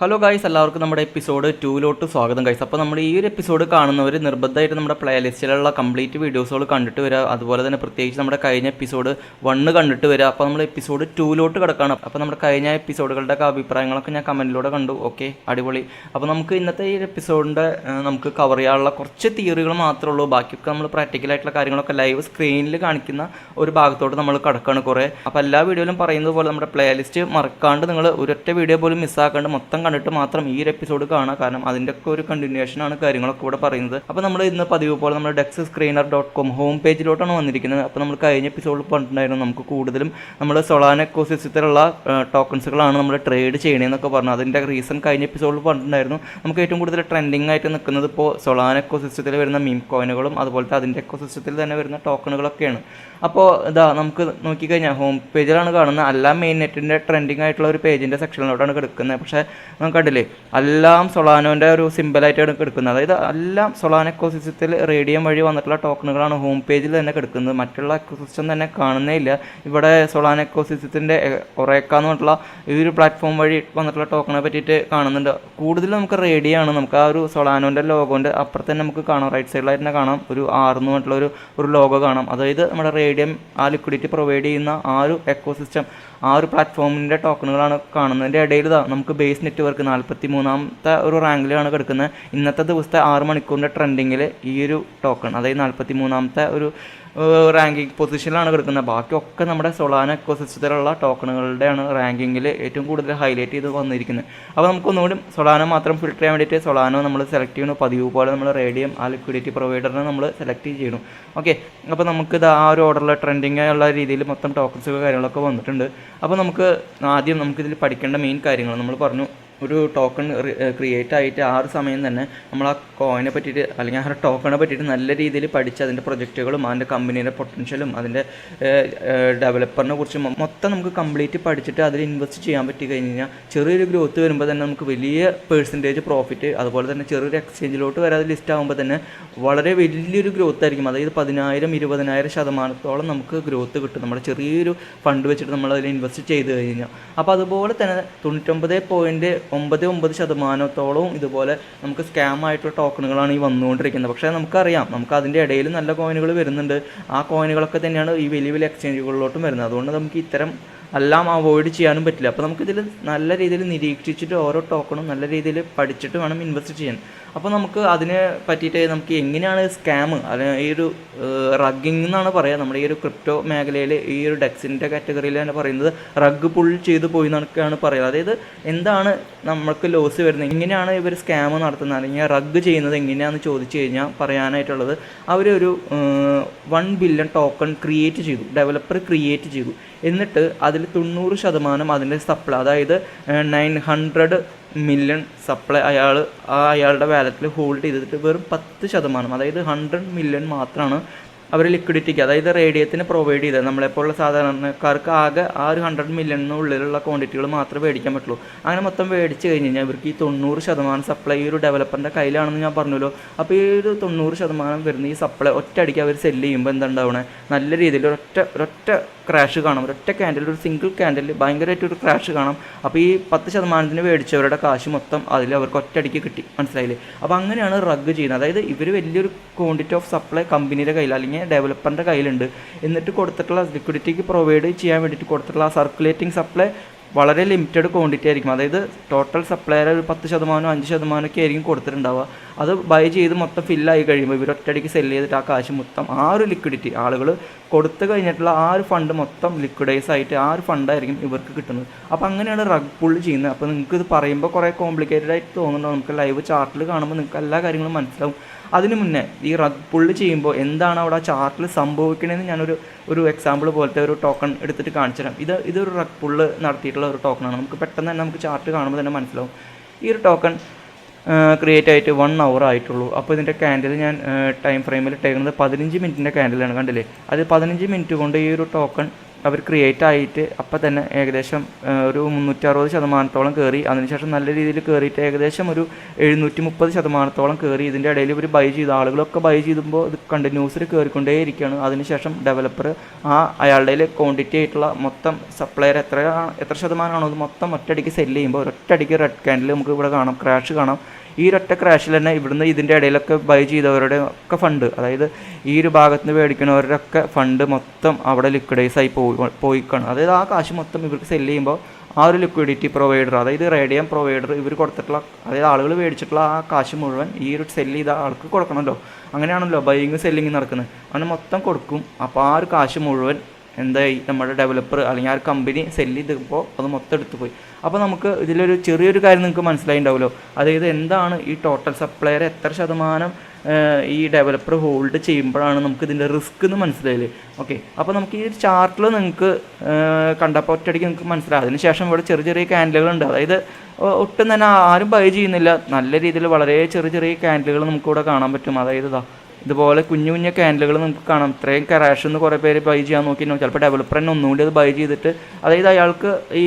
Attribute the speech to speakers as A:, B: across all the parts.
A: Hello guys എല്ലാവർക്കും നമ്മുടെ episode ടൂലോട്ട് സ്വാഗതം ഗൈസ് അപ്പോൾ നമ്മുടെ ഈ ഒരു എപ്പിസോഡ് കാണുന്നവർ നിർബന്ധമായിട്ട് നമ്മുടെ പ്ലേലിസ്റ്റിലുള്ള കംപ്ലീറ്റ് വീഡിയോസുകൾ കണ്ടിട്ട് വരിക അതുപോലെ തന്നെ പ്രത്യേകിച്ച് നമ്മുടെ കഴിഞ്ഞ എപ്പിസോഡ് വണ്ണ് കണ്ടിട്ട് വരിക അപ്പോൾ നമ്മൾ എപ്പിസോഡ് ടൂലോട്ട് കിടക്കുകയാണ് അപ്പോൾ നമ്മുടെ കഴിഞ്ഞ എപ്പിസോഡുകളുടെ അഭിപ്രായങ്ങളൊക്കെ ഞാൻ കമന്റിലൂടെ കണ്ടു. ഓക്കെ അടിപൊളി. അപ്പോൾ നമുക്ക് ഇന്നത്തെ ഈ എപ്പിസോഡിന്റെ നമുക്ക് കവർ ചെയ്യാനുള്ള കുറച്ച് തിയറികൾ മാത്രമേ ഉള്ളൂ. ബാക്കിയൊക്കെ നമ്മൾ പ്രാക്ടിക്കലായിട്ടുള്ള കാര്യങ്ങളൊക്കെ ലൈവ് സ്ക്രീനിൽ കാണിക്കുന്ന ഒരു ഭാഗത്തോട്ട് നമ്മൾ കിടക്കുകയാണ് കുറേ. അപ്പോൾ എല്ലാ വീഡിയോയിലും പറയുന്നത് പോലെ നമ്മുടെ പ്ലേലിസ്റ്റ് മറക്കാണ്ട് നിങ്ങൾ ഒരൊറ്റ വീഡിയോ പോലും മിസ്സാക്കാണ്ട് മൊത്തം കണ്ടിട്ട് മാത്രം ഈ ഒരു എപ്പിസോഡ് കാണാം കാരണം അതിന്റെ ഒക്കെ ഒരു കണ്ടിന്യൂഷൻ ആണ് കാര്യങ്ങളൊക്കെ ഇവിടെ പറയുന്നത്. അപ്പോൾ നമ്മൾ ഇന്ന് പതിവ് പോലെ നമ്മൾ DEX Screener dot com home പേജിലോട്ടാണ് വന്നിരിക്കുന്നത്. അപ്പോൾ നമ്മൾ കഴിഞ്ഞ എപ്പിസോഡിൽ പറഞ്ഞിട്ടുണ്ടായിരുന്നു നമുക്ക് കൂടുതലും നമ്മൾ സൊളാന എക്കോസിസ്റ്റത്തിലുള്ള ടോക്കൺസുകളാണ് നമ്മൾ ട്രേഡ് ചെയ്യണേന്നൊക്കെ പറഞ്ഞു. അതിന്റെ റീസൺ കഴിഞ്ഞ എപ്പിസോഡിൽ പറഞ്ഞിട്ടുണ്ടായിരുന്നു. നമുക്ക് ഏറ്റവും കൂടുതൽ ട്രെൻഡിങ് ആയിട്ട് നിൽക്കുന്നത് ഇപ്പോൾ സൊളാന എക്കോസിസ്റ്റത്തിൽ വരുന്ന മീം കോയിനുകളും അതുപോലത്തെ അതിന്റെ എക്കോസിസ്റ്റത്തിൽ തന്നെ വരുന്ന ടോക്കണുകളൊക്കെയാണ് അപ്പോൾ ഇതാ നമുക്ക് നോക്കിക്കഴിഞ്ഞാൽ ഹോം പേജിലാണ് കാണുന്നത്. അല്ല മെയിൻ നെറ്റിന്റെ ട്രെൻഡിങ് ആയിട്ടുള്ള ഒരു പേജിന്റെ സെക്ഷനിലോട്ടാണ് കിടക്കുന്നത്. പക്ഷേ കണ്ടില്ലേ? എല്ലാം സൊളാനോന്റെ ഒരു സിമ്പിളായിട്ടാണ് കിടക്കുന്നത്. അതായത് എല്ലാം സൊളാന എക്കോസിസ്റ്റത്തിൽ റേഡിയം വഴി വന്നിട്ടുള്ള ടോക്കണുകളാണ് ഹോം പേജിൽ തന്നെ കിടക്കുന്നത്. മറ്റുള്ള എക്കോസിസ്റ്റം തന്നെ കാണുന്നേ ഇല്ല. ഇവിടെ സൊളാന എക്കോസിസ്റ്റത്തിന്റെ ഒറേക്കാന്ന് പറഞ്ഞിട്ടുള്ള ഈ ഒരു പ്ലാറ്റ്ഫോം വഴി വന്നിട്ടുള്ള ടോക്കണെ പറ്റിയിട്ട് കാണുന്നുണ്ട്. കൂടുതലും നമുക്ക് റേഡിയാണ് നമുക്ക് ആ ഒരു സൊളാനോന്റെ ലോഗോന്റെ അപ്പുറത്ത് തന്നെ നമുക്ക് കാണാം. റൈറ്റ് സൈഡിലായിട്ട് തന്നെ കാണാം. ഒരു ആർന്ന് പറഞ്ഞിട്ടുള്ള ഒരു ഒരു ലോഗോ കാണാം. അതായത് നമ്മുടെ റേഡിയം ആ ലിക്വിഡിറ്റി പ്രൊവൈഡ് ചെയ്യുന്ന ആ ഒരു എക്കോസിസ്റ്റം ആ ഒരു പ്ലാറ്റ്ഫോമിന്റെ ടോക്കണുകളാണ് കാണുന്നതിന്റെ ഇടയിൽ ഇതാ നമുക്ക് ബേസ് നെറ്റ്വർക്ക് നാൽപ്പത്തി മൂന്നാമത്തെ ഒരു റാങ്കിലാണ് കിടക്കുന്നത്. ഇന്നത്തെ ദിവസത്തെ ആറ് മണിക്കൂറിന്റെ ട്രെൻഡിങ്ങിൽ ഈ ഒരു ടോക്കൺ അതായത് നാൽപ്പത്തി മൂന്നാമത്തെ ഒരു റാങ്കിങ് പൊസിഷനിലാണ് കിടക്കുന്നത്. ബാക്കിയൊക്കെ നമ്മുടെ സൊളാന എക്കോസിസ്റ്റത്തിലുള്ള ടോക്കണുകളുടെയാണ് റാങ്കിങ്ങിൽ ഏറ്റവും കൂടുതൽ ഹൈലൈറ്റ് ചെയ്ത് വന്നിരിക്കുന്നത്. അപ്പോൾ നമുക്ക് ഒന്നുകൂടി സൊളാന മാത്രം ഫിൽട്ടർ ചെയ്യാൻ വേണ്ടിയിട്ട് സൊളാനോ നമ്മൾ സെലക്ട് ചെയ്യണം പതിവ് പോലെ നമ്മൾ റേഡിയം ആ ലിക്വിഡിറ്റി പ്രൊവൈഡറിനെ നമ്മൾ സെലക്ട് ചെയ്യണം ഓക്കെ അപ്പോൾ നമുക്ക് ഇത് ആ ഒരു ഓർഡറിൽ ട്രെൻഡിങ് ഉള്ള രീതിയിൽ മൊത്തം ടോക്കൺസ് കാര്യങ്ങളൊക്കെ വന്നിട്ടുണ്ട്. അപ്പോൾ നമുക്ക് ആദ്യം നമുക്കിതിൽ പഠിക്കേണ്ട മെയിൻ കാര്യങ്ങൾ നമ്മൾ പറഞ്ഞു. ഒരു ടോക്കൺ ക്രിയേറ്റ് ആയിട്ട് ആ ഒരു സമയം തന്നെ നമ്മൾ ആ കോയിനെ പറ്റിയിട്ട് അല്ലെങ്കിൽ ആ ടോക്കണെ പറ്റിയിട്ട് നല്ല രീതിയിൽ പഠിച്ച് അതിന്റെ പ്രൊജക്റ്റുകളും അതിന്റെ കമ്പനിയുടെ പൊട്ടൻഷ്യലും അതിന്റെ ഡെവലപ്പറിനെ കുറിച്ച് മൊത്തം നമുക്ക് കംപ്ലീറ്റ് പഠിച്ചിട്ട് അതിൽ ഇൻവെസ്റ്റ് ചെയ്യാൻ പറ്റി കഴിഞ്ഞ് കഴിഞ്ഞാൽ ചെറിയൊരു ഗ്രോത്ത് വരുമ്പോൾ തന്നെ നമുക്ക് വലിയ പേഴ്സന്റേജ് പ്രോഫിറ്റ് അതുപോലെ തന്നെ ചെറിയൊരു എക്സ്ചേഞ്ചിലോട്ട് വരാതെ ലിസ്റ്റ് ആകുമ്പോൾ തന്നെ വളരെ വലിയൊരു ഗ്രോത്ത് ആയിരിക്കും. അതായത് പതിനായിരം ഇരുപതിനായിരം ശതമാനത്തോളം നമുക്ക് ഗ്രോത്ത് കിട്ടും. നമ്മുടെ ചെറിയൊരു ഫണ്ട് വെച്ചിട്ട് നമ്മൾ അതിൽ ഇൻവെസ്റ്റ് ചെയ്ത് കഴിഞ്ഞാൽ അപ്പോൾ അതുപോലെ തന്നെ തൊണ്ണൂറ്റൊമ്പത് പോയിന്റ് ഒമ്പത് ഒമ്പത് ശതമാനത്തോളവും ഇതുപോലെ നമുക്ക് സ്കാം ആയിട്ടുള്ള ടോക്കണുകളാണ് ഈ വന്നുകൊണ്ടിരിക്കുന്നത്. പക്ഷേ നമുക്കറിയാം നമുക്ക് അതിന്റെ ഇടയിൽ നല്ല കോയിനുകൾ വരുന്നുണ്ട്. ആ കോയിനുകളൊക്കെ തന്നെയാണ് ഈ വലിയ വലിയ എക്സ്ചേഞ്ചുകളിലോട്ടും വരുന്നത്. അതുകൊണ്ട് നമുക്ക് ഇത്തരം എല്ലാം അവോയ്ഡ് ചെയ്യാനും പറ്റില്ല. അപ്പോൾ നമുക്കിതിൽ നല്ല രീതിയിൽ നിരീക്ഷിച്ചിട്ട് ഓരോ ടോക്കണും നല്ല രീതിയിൽ പഠിച്ചിട്ട് വേണം ഇൻവെസ്റ്റ് ചെയ്യാൻ. അപ്പോൾ നമുക്ക് അതിനെ പറ്റിയിട്ട് നമുക്ക് എങ്ങനെയാണ് സ്കാം ഈ ഒരു റഗ്ഗിങ് എന്നാണ് പറയുക നമ്മുടെ ഈ ഒരു ക്രിപ്റ്റോ മേഖലയിൽ ഈ ഒരു ഡെക്സിന്റെ കാറ്റഗറിയിൽ തന്നെ പറയുന്നത് റഗ് പുൾ ചെയ്ത് പോയി എന്നൊക്കെയാണ് പറയുന്നത്. അതായത് എന്താണ് നമ്മൾക്ക് ലോസ് വരുന്നത്? എങ്ങനെയാണ് ഇവർ സ്കാം നടത്തുന്നത്? അല്ലെങ്കിൽ റഗ് ചെയ്യുന്നത് എങ്ങനെയാണെന്ന് ചോദിച്ചു കഴിഞ്ഞാൽ പറയാനായിട്ടുള്ളത് അവരൊരു വൺ ബില്യൺ ടോക്കൺ ക്രിയേറ്റ് ചെയ്തു. ഡെവലപ്പർ ക്രിയേറ്റ് ചെയ്തു. എന്നിട്ട് അതിൽ തൊണ്ണൂറ് ശതമാനം അതിന്റെ സപ്ലൈ അതായത് നയൻ ഹൺഡ്രഡ് മില്യൺ സപ്ലൈ അയാൾ ആ അയാളുടെ വാലറ്റിൽ ഹോൾഡ് ചെയ്തിട്ട് വെറും പത്ത് ശതമാനം അതായത് ഹൺഡ്രഡ് മില്യൺ മാത്രമാണ് അവർ ലിക്വിഡിറ്റിക്ക് അതായത് റേഡിയത്തിന് പ്രൊവൈഡ് ചെയ്തത്. നമ്മളെപ്പോലുള്ള സാധാരണക്കാർക്ക് ആകെ ആ ഒരു ഹൺഡ്രഡ് മില്യണിനുള്ളിലുള്ള ക്വാണ്ടിറ്റികൾ മാത്രമേ മേടിക്കാൻ പറ്റുള്ളൂ. അങ്ങനെ മൊത്തം മേടിച്ച് കഴിഞ്ഞ് കഴിഞ്ഞാൽ ഇവർക്ക് ഈ തൊണ്ണൂറ് ശതമാനം സപ്ലൈ ഈ ഒരു ഡെവലപ്പറിന്റെ കയ്യിലാണെന്ന് ഞാൻ പറഞ്ഞല്ലോ. അപ്പോൾ ഈ ഒരു തൊണ്ണൂറ് ശതമാനം വരുന്ന ഈ സപ്ലൈ ഒറ്റയടിക്ക് അവർ സെല്ല് ചെയ്യുമ്പോൾ എന്താ ഉണ്ടാവണേ? നല്ല രീതിയിൽ ഒരൊറ്റ ഒരൊറ്റ ക്രാഷ് കാണും. ഒരൊറ്റ ക്യാൻഡിൽ ഒരു സിംഗിൾ ക്യാൻഡിൽ ഭയങ്കരമായിട്ട് ഒരു ക്രാഷ് കാണാം. അപ്പോൾ ഈ പത്ത് ശതമാനത്തിന് മേടിച്ചവരുടെ കാശ് മൊത്തം അതിൽ അവർക്ക് ഒറ്റയടിക്ക് കിട്ടി. മനസ്സിലായില്ലേ? അപ്പോൾ അങ്ങനെയാണ് റഗ് ചെയ്യുന്നത്. അതായത് ഇവർ വലിയൊരു ക്വാണ്ടിറ്റി ഓഫ് സപ്ലൈ കമ്പനിയുടെ കയ്യിൽ അല്ലെങ്കിൽ ഡെവലപ്പറിന്റെ കയ്യിലുണ്ട്. എന്നിട്ട് കൊടുത്തിട്ടുള്ള ലിക്വിഡിറ്റിക്ക് പ്രൊവൈഡ് ചെയ്യാൻ വേണ്ടിയിട്ട് കൊടുത്തിട്ടുള്ള സർക്കുലേറ്റിംഗ് സപ്ലൈ വളരെ ലിമിറ്റഡ് ക്വാണ്ടിറ്റി ആയിരിക്കും. അതായത് ടോട്ടൽ സപ്ലയർ ഒരു പത്ത് ശതമാനം അഞ്ച് ശതമാനമൊക്കെ ആയിരിക്കും കൊടുത്തിട്ടുണ്ടാവുക. അത് ബൈ ചെയ്ത് മൊത്തം ഫില്ലായി കഴിയുമ്പോൾ ഇവർ സെൽ ചെയ്തിട്ട് ആ കാശ് മൊത്തം ആ ഒരു ലിക്വിഡിറ്റി ആളുകൾ കൊടുത്തു കഴിഞ്ഞിട്ടുള്ള ആ ഒരു ഫണ്ട് മൊത്തം ലിക്വിഡൈസ് ആയിട്ട് ആ ഒരു ഫണ്ടായിരിക്കും ഇവർക്ക് കിട്ടുന്നത്. അപ്പോൾ അങ്ങനെയാണ് റഗ് പുൾ ചെയ്യുന്നത്. അപ്പോൾ നിങ്ങൾക്ക് ഇത് പറയുമ്പോൾ കുറേ കോംപ്ലിക്കേറ്റഡ് ആയിട്ട് തോന്നുന്നുണ്ടോ നമുക്ക് ലൈവ് ചാർട്ടിൽ കാണുമ്പോൾ നിങ്ങൾക്ക് എല്ലാ കാര്യങ്ങളും മനസ്സിലാവും. അതിന് മുന്നേ ഈ റഗ് പുള്ള് ചെയ്യുമ്പോൾ എന്താണ് അവിടെ ആ ചാർട്ടിൽ സംഭവിക്കണമെന്ന് ഞാനൊരു ഒരു എക്സാമ്പിൾ പോലത്തെ ഒരു ടോക്കൺ എടുത്തിട്ട് കാണിച്ചു തരാം ഇത് ഇതൊരു റഗ് പുള്ള് നടത്തിയിട്ടുള്ള ഒരു ടോക്കണാണ് നമുക്ക് പെട്ടെന്ന് തന്നെ നമുക്ക് ചാർട്ട് കാണുമ്പോൾ തന്നെ മനസ്സിലാവും. ഈ ഒരു ടോക്കൺ ക്രിയേറ്റ് ആയിട്ട് വൺ അവർ ആയിട്ടുള്ളൂ. അപ്പോൾ ഇതിന്റെ ക്യാൻഡിൽ ഞാൻ ടൈം ഫ്രെയിമിൽ ഇട്ടേക്കുന്നത് പതിനഞ്ച് മിനിറ്റിന്റെ ക്യാൻഡിലാണ് കണ്ടില്ലേ? അത് പതിനഞ്ച് മിനിറ്റ് കൊണ്ട് ഈ ഒരു ടോക്കൺ അവർ ക്രിയേറ്റ് ആയിട്ട് അപ്പം തന്നെ ഏകദേശം ഒരു മുന്നൂറ്ററുപത് ശതമാനത്തോളം കയറി അതിനുശേഷം നല്ല രീതിയിൽ കയറിയിട്ട് ഏകദേശം ഒരു എഴുന്നൂറ്റി മുപ്പത് ശതമാനത്തോളം കയറി ഇതിന്റെ ഇടയിൽ ഇവർ ബൈ ചെയ്ത ആളുകളൊക്കെ ബൈ ചെയ്തുമ്പോൾ ഇത് കണ്ടിന്യൂസിൽ കയറിക്കൊണ്ടേ ഇരിക്കുകയാണ്. അതിനുശേഷം ഡെവലപ്പർ ആ അയാളുടെ ക്വാണ്ടിറ്റി ആയിട്ടുള്ള മൊത്തം സപ്ലയർ എത്ര എത്ര ശതമാനമാണോ അത് മൊത്തം ഒറ്റയടിക്ക് സെല്ല് ചെയ്യുമ്പോൾ ഒറ്റയടിക്ക് റെഡ് ക്യാൻഡിൽ നമുക്ക് ഇവിടെ കാണാം ക്രാഷ് കാണാം. ഈ ഒരൊറ്റ ക്രാഷിൽ തന്നെ ഇവിടുന്ന് ഇതിന്റെ ഇടയിലൊക്കെ ബൈ ചെയ്തവരുടെ ഒക്കെ ഫണ്ട് അതായത് ഈ ഒരു ഭാഗത്ത് നിന്ന് മേടിക്കുന്നവരുടെ ഒക്കെ ഫണ്ട് മൊത്തം അവിടെ ലിക്വിഡൈസ് ആയി പോയി പോയിക്കാണ്. അതായത് ആ കാശ് മൊത്തം ഇവർക്ക് സെല്ല് ചെയ്യുമ്പോൾ ആ ഒരു ലിക്വിഡിറ്റി പ്രൊവൈഡർ അതായത് റേഡിയം പ്രൊവൈഡർ ഇവർ കൊടുത്തിട്ടുള്ള അതായത് ആളുകൾ മേടിച്ചിട്ടുള്ള ആ കാശ് മുഴുവൻ ഈ ഒരു സെല്ല് ചെയ്ത ആൾക്ക് കൊടുക്കണമല്ലോ. അങ്ങനെയാണല്ലോ ബൈയിങ് സെല്ലിങ് നടക്കുന്നത്. അങ്ങനെ മൊത്തം കൊടുക്കും. അപ്പോൾ ആ ഒരു കാശ് മുഴുവൻ എന്തായി? നമ്മുടെ ഡെവലപ്പർ അല്ലെങ്കിൽ ആ കമ്പനി സെല്ല് ചെയ്തപ്പോൾ അത് മൊത്തം എടുത്തു പോയി. അപ്പോൾ നമുക്ക് ഇതിലൊരു ചെറിയൊരു കാര്യം നിങ്ങൾക്ക് മനസ്സിലായിണ്ടാവുമല്ലോ. അതായത് എന്താണ് ഈ ടോട്ടൽ സപ്ലയർ എത്ര ശതമാനം ഈ ഡെവലപ്പർ ഹോൾഡ് ചെയ്യുമ്പോഴാണ് നമുക്ക് ഇതിന്റെ റിസ്ക് എന്ന് മനസ്സിലായില്ലേ ഓക്കെ അപ്പോൾ നമുക്ക് ഈ ഒരു ചാർട്ടിൽ നിങ്ങൾക്ക് കണ്ടപ്പോൾ ഒറ്റയടിക്ക് നിങ്ങൾക്ക് മനസ്സിലാവും അതിനുശേഷം ഇവിടെ ചെറിയ ചെറിയ ക്യാൻഡിലുകളുണ്ട് അതായത് ഒട്ടും തന്നെ ആരും ബൈ ചെയ്യുന്നില്ല. നല്ല രീതിയിൽ വളരെ ചെറിയ ചെറിയ ക്യാൻഡിലുകൾ നമുക്കിവിടെ കാണാൻ പറ്റും. അതായത് ഇതാ ഇതുപോലെ കുഞ്ഞു കുഞ്ഞു കാൻഡലുകൾ നമുക്ക് കാണാം. ഇത്രയും കറാഷ് എന്ന് കുറേ പേര് ബൈ ചെയ്യാൻ നോക്കി ചിലപ്പോൾ ഡെവലപ്പർ തന്നെ ഒന്നുകൂടി അത് ബൈ ചെയ്തിട്ട് അതായത് അയാൾക്ക് ഈ